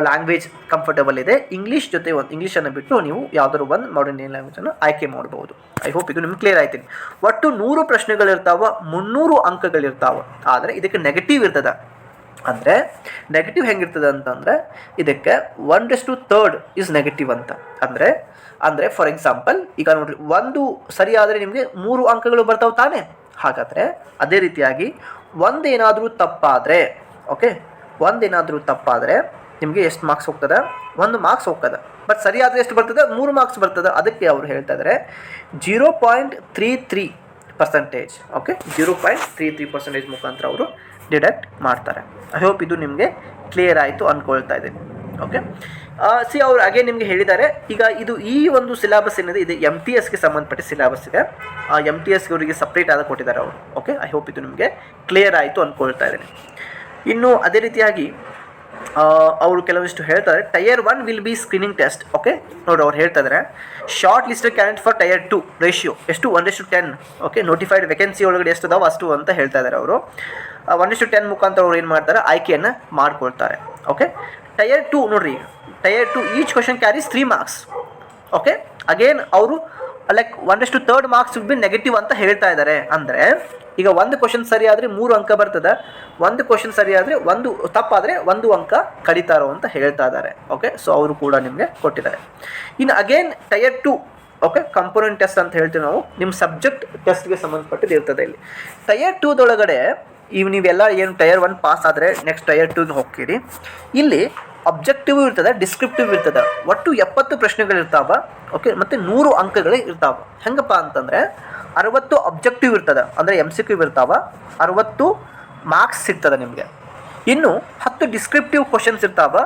ಲ್ಯಾಂಗ್ವೇಜ್ ಕಂಫರ್ಟೇಬಲ್ ಇದೆ ಇಂಗ್ಲೀಷ್ ಜೊತೆ ಒಂದು ಇಂಗ್ಲೀಷನ್ನು ಬಿಟ್ಟು ನೀವು ಯಾವುದಾದ್ರು ಒಂದು ಮಾಡರ್ನ್ ಇಂಡಿಯನ್ ಲ್ಯಾಂಗ್ವೇಜನ್ನು ಆಯ್ಕೆ ಮಾಡ್ಬೋದು ಐ ಹೋಪ್ ಇದು ನಿಮ್ಗೆ ಕ್ಲಿಯರ್ ಆಯ್ತೀನಿ ಒಟ್ಟು ನೂರು ಪ್ರಶ್ನೆಗಳಿರ್ತಾವ, ಮುನ್ನೂರು ಅಂಕಗಳಿರ್ತಾವ. ಆದರೆ ಇದಕ್ಕೆ ನೆಗೆಟಿವ್ ಇರ್ತದೆ. ಅಂದರೆ ನೆಗೆಟಿವ್ ಹೆಂಗಿರ್ತದೆ ಅಂತಂದರೆ ಇದಕ್ಕೆ ಒನ್ ಡೆಸ್ ಟು ತರ್ಡ್ ಇಸ್ ನೆಗೆಟಿವ್ ಅಂತ. ಅಂದರೆ ಅಂದರೆ ಫಾರ್ ಎಕ್ಸಾಂಪಲ್ ಈಗ ನೋಡ್ರಿ, ಒಂದು ಸರಿಯಾದರೆ ನಿಮಗೆ ಮೂರು ಅಂಕಗಳು ಬರ್ತಾವೆ ತಾನೇ? ಹಾಗಾದರೆ ಅದೇ ರೀತಿಯಾಗಿ ಒಂದೇನಾದರೂ ತಪ್ಪಾದರೆ ಓಕೆ ಒಂದೇನಾದರೂ ತಪ್ಪಾದರೆ ನಿಮಗೆ ಎಷ್ಟು ಮಾರ್ಕ್ಸ್ ಹೋಗ್ತದೆ? ಒಂದು ಮಾರ್ಕ್ಸ್ ಹೋಗ್ತದೆ. ಬಟ್ ಸರಿಯಾದರೆ ಎಷ್ಟು ಬರ್ತದೆ? ಮೂರು ಮಾರ್ಕ್ಸ್ ಬರ್ತದೆ. ಅದಕ್ಕೆ ಅವರು ಹೇಳ್ತಾ ಇದ್ದಾರೆ zero point three three percentage okay zero point three three percentage ಮುಖಾಂತರ ಅವರು ಡಿಡಕ್ಟ್ ಮಾಡ್ತಾರೆ. ಐ ಹೋಪ್ ಇದು ನಿಮಗೆ ಕ್ಲಿಯರ್ ಆಯಿತು ಅಂದ್ಕೊಳ್ತಾ ಇದ್ದೀನಿ. ಓಕೆ ಸಿ ಅವರು ಹಾಗೆ ನಿಮಗೆ ಹೇಳಿದ್ದಾರೆ ಈಗ ಇದು ಈ ಒಂದು ಸಿಲಬಸ್ ಏನಿದೆ ಇದು ಎಂ ಟಿ ಎಸ್ಗೆ ಸಂಬಂಧಪಟ್ಟ ಸಿಲೆಬಸ್ ಇದೆ. ಎಂ ಟಿ ಎಸ್ಗೆ ಅವರಿಗೆ ಸಪ್ರೇಟ್ ಆದ ಕೊಟ್ಟಿದ್ದಾರೆ ಅವರು. ಓಕೆ ಐ ಹೋಪ್ ಇದು ನಿಮಗೆ ಕ್ಲಿಯರ್ ಆಯಿತು ಅಂದ್ಕೊಳ್ತಾ ಇದ್ದೀನಿ. ಇನ್ನು ಅದೇ ರೀತಿಯಾಗಿ ಆ, ಅವರು ಕೆಲವೊಂದಿಷ್ಟು ಹೇಳ್ತಾರೆ tier one will be screening test okay ನೋಡಿ ಅವ್ರು ಹೇಳ್ತಾ ಇದ್ದಾರೆ short listed candidate for tier two ratio ಎಷ್ಟು? ಒನ್ ಎಷ್ಟು ಟೆನ್ ಓಕೆ ನೋಟಿಫೈಡ್ ವೆಕೆನ್ಸಿ ಒಳಗಡೆ ಎಷ್ಟು ಅದಾವೆ ಅಷ್ಟು ಅಂತ ಹೇಳ್ತಾ ಇದ್ದಾರೆ ಅವರು. ಒನ್ ಎಷ್ಟು ಟೆನ್ ಮುಖಾಂತರ ಅವ್ರು ಏನು ಮಾಡ್ತಾರೆ? ಆಯ್ಕೆಯನ್ನು ಮಾಡ್ಕೊಳ್ತಾರೆ. ಓಕೆ ಟಯರ್ ಟು ನೋಡ್ರಿ tier two each question carries three marks okay again ಅವರು ಲೈಕ್ ಒನ್ ಒಂದಷ್ಟು ತರ್ಡ್ ಮಾರ್ಕ್ಸ್ ಬಿ ನೆಗೆಟಿವ್ ಅಂತ ಹೇಳ್ತಾ ಇದ್ದಾರೆ ಅಂದರೆ, ಈಗ ಒಂದು ಕ್ವಶನ್ ಸರಿ ಆದರೆ ಮೂರು ಅಂಕ ಬರ್ತದೆ. ಒಂದು ಕ್ವಶನ್ ಸರಿ ಆದರೆ ಒಂದು ತಪ್ಪಾದರೆ ಒಂದು ಅಂಕ ಕಡಿತಾರೋ ಅಂತ ಹೇಳ್ತಾ ಇದ್ದಾರೆ ಓಕೆ ಸೊ ಅವರು ಕೂಡ ನಿಮಗೆ ಕೊಟ್ಟಿದ್ದಾರೆ. ಇನ್ನು again tier two okay component test ಅಂತ ಹೇಳ್ತೀವಿ ನಾವು. ನಿಮ್ಮ ಸಬ್ಜೆಕ್ಟ್ ಟೆಸ್ಟ್ಗೆ ಸಂಬಂಧಪಟ್ಟಿದ್ದು ಇರ್ತದೆ ಇಲ್ಲಿ. ಟಯರ್ ಟೂದೊಳಗಡೆ ಇವು ನೀವೆಲ್ಲ ಏನು ಟಯರ್ ಒನ್ ಪಾಸ್ ಆದರೆ ನೆಕ್ಸ್ಟ್ ಟೈರ್ ಟೂಗೆ ಹೋಗ್ತೀರಿ. ಇಲ್ಲಿ ಅಬ್ಜೆಕ್ಟಿವ್ ಇರ್ತದೆ ಡಿಸ್ಕ್ರಿಪ್ಟಿವ್ ಇರ್ತದೆ. ಒಟ್ಟು ಎಪ್ಪತ್ತು ಪ್ರಶ್ನೆಗಳಿರ್ತಾವ ಓಕೆ ಮತ್ತು ನೂರು ಅಂಕಗಳು ಇರ್ತಾವ. ಹೆಂಗಪ್ಪ ಅಂತಂದರೆ, ಅರವತ್ತು ಅಬ್ಜೆಕ್ಟಿವ್ ಇರ್ತದೆ, ಅಂದರೆ ಎಂ ಸಿ ಕ್ಯೂ ಇರ್ತಾವ, ಅರವತ್ತು ಮಾರ್ಕ್ಸ್ ಸಿಗ್ತದೆ ನಿಮಗೆ. ಇನ್ನು ಹತ್ತು ಡಿಸ್ಕ್ರಿಪ್ಟಿವ್ ಕ್ವಶನ್ಸ್ ಇರ್ತಾವ,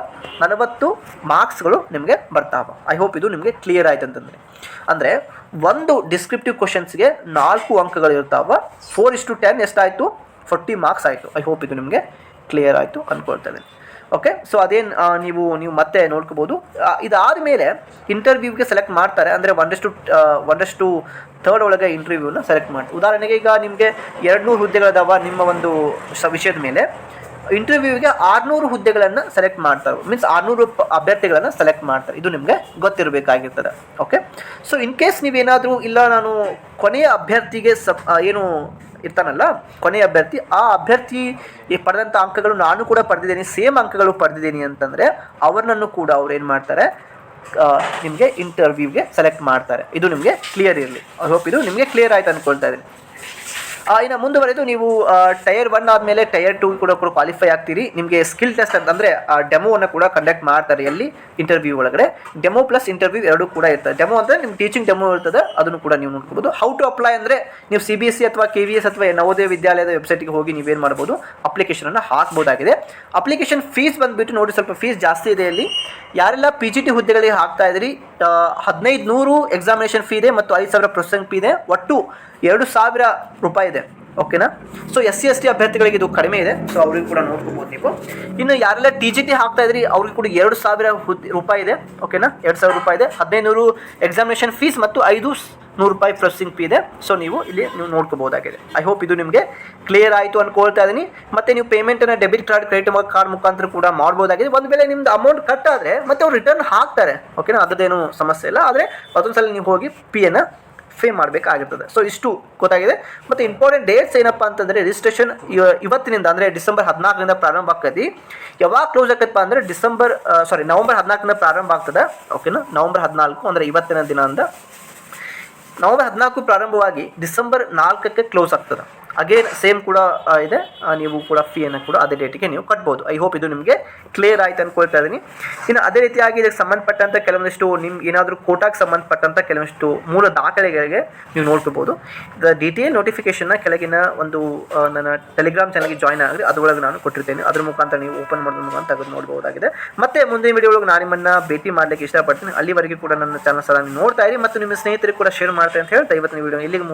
ನಲವತ್ತು ಮಾರ್ಕ್ಸ್ಗಳು ನಿಮಗೆ ಬರ್ತಾವ. ಐ ಹೋಪ್ ಇದು ನಿಮಗೆ ಕ್ಲಿಯರ್ ಆಯ್ತು ಅಂತಂದರೆ. ಅಂದರೆ ಒಂದು ಡಿಸ್ಕ್ರಿಪ್ಟಿವ್ ಕ್ವಶನ್ಸ್ಗೆ ನಾಲ್ಕು ಅಂಕಗಳು ಇರ್ತಾವ ಫೋರ್ ಇಸ್ ಟು ಟೆನ್ ಎಷ್ಟಾಯಿತು? ಫೋರ್ಟಿ ಮಾರ್ಕ್ಸ್ ಆಯಿತು. ಐ ಹೋಪ್ ಇದು ನಿಮಗೆ ಕ್ಲಿಯರ್ ಆಯಿತು ಅಂದ್ಕೊಳ್ತಾ ಇದ್ದೀನಿ. ಓಕೆ ಸೊ ಅದೇನು ನೀವು ನೀವು ಮತ್ತೆ ನೋಡ್ಕೋಬೋದು. ಇದಾದ ಮೇಲೆ ಇಂಟರ್ವ್ಯೂಗೆ ಸೆಲೆಕ್ಟ್ ಮಾಡ್ತಾರೆ. ಅಂದರೆ ಒಂದಷ್ಟು ಒಂದಷ್ಟು ಥರ್ಡ್ ಒಳಗೆ ಇಂಟರ್ವ್ಯೂನ ಸೆಲೆಕ್ಟ್ ಮಾಡ್ತಾರೆ. ಉದಾಹರಣೆಗೆ ಈಗ ನಿಮಗೆ ಎರಡು ನೂರು ಹುದ್ದೆಗಳದಾವ ನಿಮ್ಮ ಒಂದು ವಿಷಯದ ಮೇಲೆ. ಇಂಟರ್ವ್ಯೂಗೆ ಆರುನೂರು ಹುದ್ದೆಗಳನ್ನು ಸೆಲೆಕ್ಟ್ ಮಾಡ್ತಾರೆ. ಮೀನ್ಸ್ ಆರುನೂರು ಅಭ್ಯರ್ಥಿಗಳನ್ನು ಸೆಲೆಕ್ಟ್ ಮಾಡ್ತಾರೆ. ಇದು ನಿಮಗೆ ಗೊತ್ತಿರಬೇಕಾಗಿರ್ತದೆ. ಓಕೆ ಸೊ ಇನ್ ಕೇಸ್ ನೀವೇನಾದರೂ, ಇಲ್ಲ ನಾನು ಕೊನೆಯ ಅಭ್ಯರ್ಥಿಗೆ ಸಪ್ ಏನು ಇರ್ತಾನಲ್ಲ, ಕೊನೆಯ ಅಭ್ಯರ್ಥಿ, ಆ ಅಭ್ಯರ್ಥಿ ಪಡೆದಂಥ ಅಂಕಗಳು ನಾನು ಕೂಡ ಪಡೆದಿದ್ದೀನಿ, ಸೇಮ್ ಅಂಕಗಳು ಪಡೆದಿದ್ದೀನಿ ಅಂತಂದರೆ ಅವರನ್ನು ಕೂಡ ಅವ್ರು ಏನು ಮಾಡ್ತಾರೆ ನಿಮಗೆ ಇಂಟರ್ವ್ಯೂಗೆ ಸೆಲೆಕ್ಟ್ ಮಾಡ್ತಾರೆ. ಇದು ನಿಮಗೆ ಕ್ಲಿಯರ್ ಇರಲಿ. ಐ ಹೋಪ್ ಇದು ನಿಮಗೆ ಕ್ಲಿಯರ್ ಆಯ್ತು ಅಂದ್ಕೊಳ್ತಾ ಇದ್ದೀನಿ. ಇನ್ನು ಮುಂದುವರೆದು ನೀವು ಟೈರ್ ಒನ್ ಆದಮೇಲೆ ಟೈರ್ ಟೂ ಕೂಡ ಕೂಡ ಕ್ವಾಲಿಫೈ ಆಗ್ತೀರಿ. ನಿಮಗೆ ಸ್ಕಿಲ್ ಟೆಸ್ಟ್ ಅಂತಂದರೆ ಡೆಮೋವನ್ನು ಕೂಡ ಕಂಡಕ್ಟ್ ಮಾಡ್ತಾರೆ ಎಲ್ಲಿ ಇಂಟರ್ವ್ಯೂ ಒಳಗಡೆ. ಡೆಮೋ ಪ್ಲಸ್ ಇಂಟರ್ವ್ಯೂ ಎರಡೂ ಕೂಡ ಇರ್ತದೆ. ಡೆಮೋ ಅಂದರೆ ನಿಮ್ಮ ಟೀಚಿಂಗ್ ಡೆಮೋ ಇರ್ತದೆ, ಅದನ್ನು ಕೂಡ ನೀವು ನೋಡ್ಕೋಬೋದು. ಹೌ ಟು ಅಪ್ಲೈ ಅಂದರೆ ನೀವು ಸಿ ಬಿ ಎಸ್ ಸಿ ಅಥವಾ ಕೆ ವಿ ಎಸ್ ಅಥವಾ ನವೋದಯ ವಿದ್ಯಾಲಯದ ವೆಬ್ಸೈಟ್ಗೆ ಹೋಗಿ ನೀವೇನು ಮಾಡ್ಬೋದು ಅಪ್ಲಿಕೇಶನನ್ನು ಹಾಕ್ಬೋದಾಗಿದೆ. ಅಪ್ಲಿಕೇಶನ್ ಫೀಸ್ ಬಂದುಬಿಟ್ಟು ನೋಡಿ, ಸ್ವಲ್ಪ ಫೀಸ್ ಜಾಸ್ತಿ ಇದೆ ಇಲ್ಲಿ ಯಾರೆಲ್ಲ ಪಿ ಜಿ ಟಿ ಹುದ್ದೆಗಳಿಗೆ ಹಾಕ್ತಾ ಇದ್ದೀರಿ ಹದಿನೈದು ನೂರು ಎಕ್ಸಾಮಿನೇಷನ್ ಫೀ ಇದೆ ಮತ್ತು ಐದು ಸಾವಿರ ಪ್ರೊಸೆಸಿಂಗ್ ಫೀ ಇದೆ. ಒಟ್ಟು ಎರಡು ಸಾವಿರ ರೂಪಾಯಿ ಇದೆ ಓಕೆನಾ so S C S T ಅಭ್ಯರ್ಥಿಗಳಿಗೆ ಇದು ಕಡಿಮೆ ಇದೆ ಸೊ ಅವ್ರಿಗೆ ಕೂಡ ನೋಡ್ಕೋಬೋದು ನೀವು. ಇನ್ನು ಯಾರೆಲ್ಲ ಟಿ ಜಿ ಟಿ ಹಾಕ್ತಾ ಇದ್ರಿ, ಅವ್ರಿಗೆ ಕೂಡ ಎರಡು ಸಾವಿರ ರೂಪಾಯಿ ಇದೆ ಓಕೆನಾ ಎರಡು ಸಾವಿರ ರೂಪಾಯಿ ಇದೆ. ಹದಿನೈದು ಎಕ್ಸಾಮಿನೇಷನ್ ಫೀಸ್ ಮತ್ತು ಐದು ನೂರು ರೂಪಾಯಿ ಪ್ರೊಸೆಸಿಂಗ್ ಫೀ ಇದೆ. ಸೊ ನೀವು ಇಲ್ಲಿ ನೀವು ನೋಡ್ಕೋಬೋದಾಗಿದೆ. ಐ ಹೋಪ್ ಇದು ನಿಮಗೆ ಕ್ಲಿಯರ್ ಆಯಿತು ಅನ್ಕೊಳ್ತಾ ಇದ್ದೀನಿ ಮತ್ತೆ ನೀವು ಪೇಮೆಂಟನ್ನು ಡೆಬಿಟ್ ಕಾರ್ಡ್ ಕ್ರೆಡಿಟ್ ಕಾರ್ಡ್ ಮುಖಾಂತರ ಕೂಡ ಮಾಡ್ಬೋದಾಗಿದೆ. ಒಂದು ವೇಳೆ ನಿಮ್ದು ಅಮೌಂಟ್ ಕಟ್ ಆದರೆ ಮತ್ತೆ ಅವ್ರು ರಿಟರ್ನ್ ಹಾಕ್ತಾರೆ ಓಕೆನಾ ಅದರದ್ದೇನು ಸಮಸ್ಯೆ ಇಲ್ಲ. ಆದರೆ ಸಲ ನೀವು ಹೋಗಿ ಪಿ ಪೇ ಮಾಡಬೇಕಾಗಿರ್ತದೆ. ಸೊ ಇಷ್ಟು ಗೊತ್ತಾಗಿದೆ. ಮತ್ತು ಇಂಪಾರ್ಟೆಂಟ್ ಡೇಟ್ಸ್ ಏನಪ್ಪ ಅಂತಂದರೆ ರಿಜಿಸ್ಟ್ರೇಷನ್ ಇವತ್ತಿನಿಂದ ಅಂದರೆ ಡಿಸೆಂಬರ್ ಹದಿನಾಲ್ಕರಿಂದ ಪ್ರಾರಂಭ ಆಗ್ತದೆ. ಯಾವಾಗ ಕ್ಲೋಸ್ ಆಗತ್ತಪ್ಪ ಅಂದರೆ ಡಿಸೆಂಬರ್ ಸಾರಿ ನವಂಬರ್ ಹದಿನಾಲ್ಕರಿಂದ ಪ್ರಾರಂಭ ಆಗ್ತದೆ. ಓಕೆನಾ ನವಂಬರ್ ಹದಿನಾಲ್ಕು ಅಂದರೆ ಇವತ್ತಿನ ದಿನದಿಂದ. ನವಂಬರ್ ಹದಿನಾಲ್ಕು ಪ್ರಾರಂಭವಾಗಿ ಡಿಸೆಂಬರ್ ನಾಲ್ಕಕ್ಕೆ ಕ್ಲೋಸ್ ಆಗ್ತದೆ. ಅಗೇನ್ ಸೇಮ್ ಕೂಡ ಇದೆ. ನೀವು ಕೂಡ ಫೀಯನ್ನು ಕೂಡ ಅದೇ ಡೇಟಿಗೆ ನೀವು ಕಟ್ಬೋದು. ಐ ಹೋಪ್ ಇದು ನಿಮಗೆ ಕ್ಲಿಯರ್ ಆಯ್ತು ಅಂದ್ಕೊಳ್ತಾ ಇದ್ದೀನಿ. ಇನ್ನು ಅದೇ ರೀತಿಯಾಗಿ ಇದಕ್ಕೆ ಸಂಬಂಧಪಟ್ಟಂಥ ಕೆಲವೊಂದಿಷ್ಟು ನಿಮ್ಗೆ ಏನಾದರೂ ಕೋಟಾಗೆ ಸಂಬಂಧಪಟ್ಟಂಥ ಕೆಲವೊಂದಿಷ್ಟು ಮೂಲ ದಾಖಲೆಗಳಿಗೆ ನೀವು ನೋಡ್ಕೋಬೋದು. ಡಿಟೇಲ್ ನೋಟಿಫಿಕೇಶನ್ನ ಕೆಳಗಿನ ಒಂದು ನನ್ನ ಟೆಲಿಗ್ರಾಮ್ ಚಾನಲ್ಗೆ ಜಾಯ್ನ್ ಆಗಲಿ ಅದರೊಳಗೆ ನಾನು ಕೊಟ್ಟಿರ್ತೇನೆ. ಅದ್ರ ಮುಖಾಂತರ ನೀವು ಓಪನ್ ಮಾಡೋದ್ರ ಮುಖಾಂತರ ತೆಗೆದು ನೋಡ್ಬೋದಾಗಿದೆ. ಮತ್ತೆ ಮುಂದಿನ ವಿಡಿಯೋ ಒಳಗೆ ನಾನು ನಿಮ್ಮನ್ನ ಭೇಟಿ ಮಾಡಲಿಕ್ಕೆ ಇಷ್ಟಪಡ್ತೀನಿ. ಅಲ್ಲಿವರೆಗೂ ಕೂಡ ನನ್ನ ಚಾನಲ್ ಸಲ ನೋಡ್ತಾ ಇರಿ. ಮತ್ತು ನಿಮ್ಮ ಸ್ನೇಹಿತರಿಗೆ ಕೂಡ ಶೇರ್ ಮಾಡ್ತೇನೆ ಅಂತ ಹೇಳ್ತಾ ಇವತ್ತಿನ ವಿಡಿಯೋ ಇಲ್ಲಿಗೆ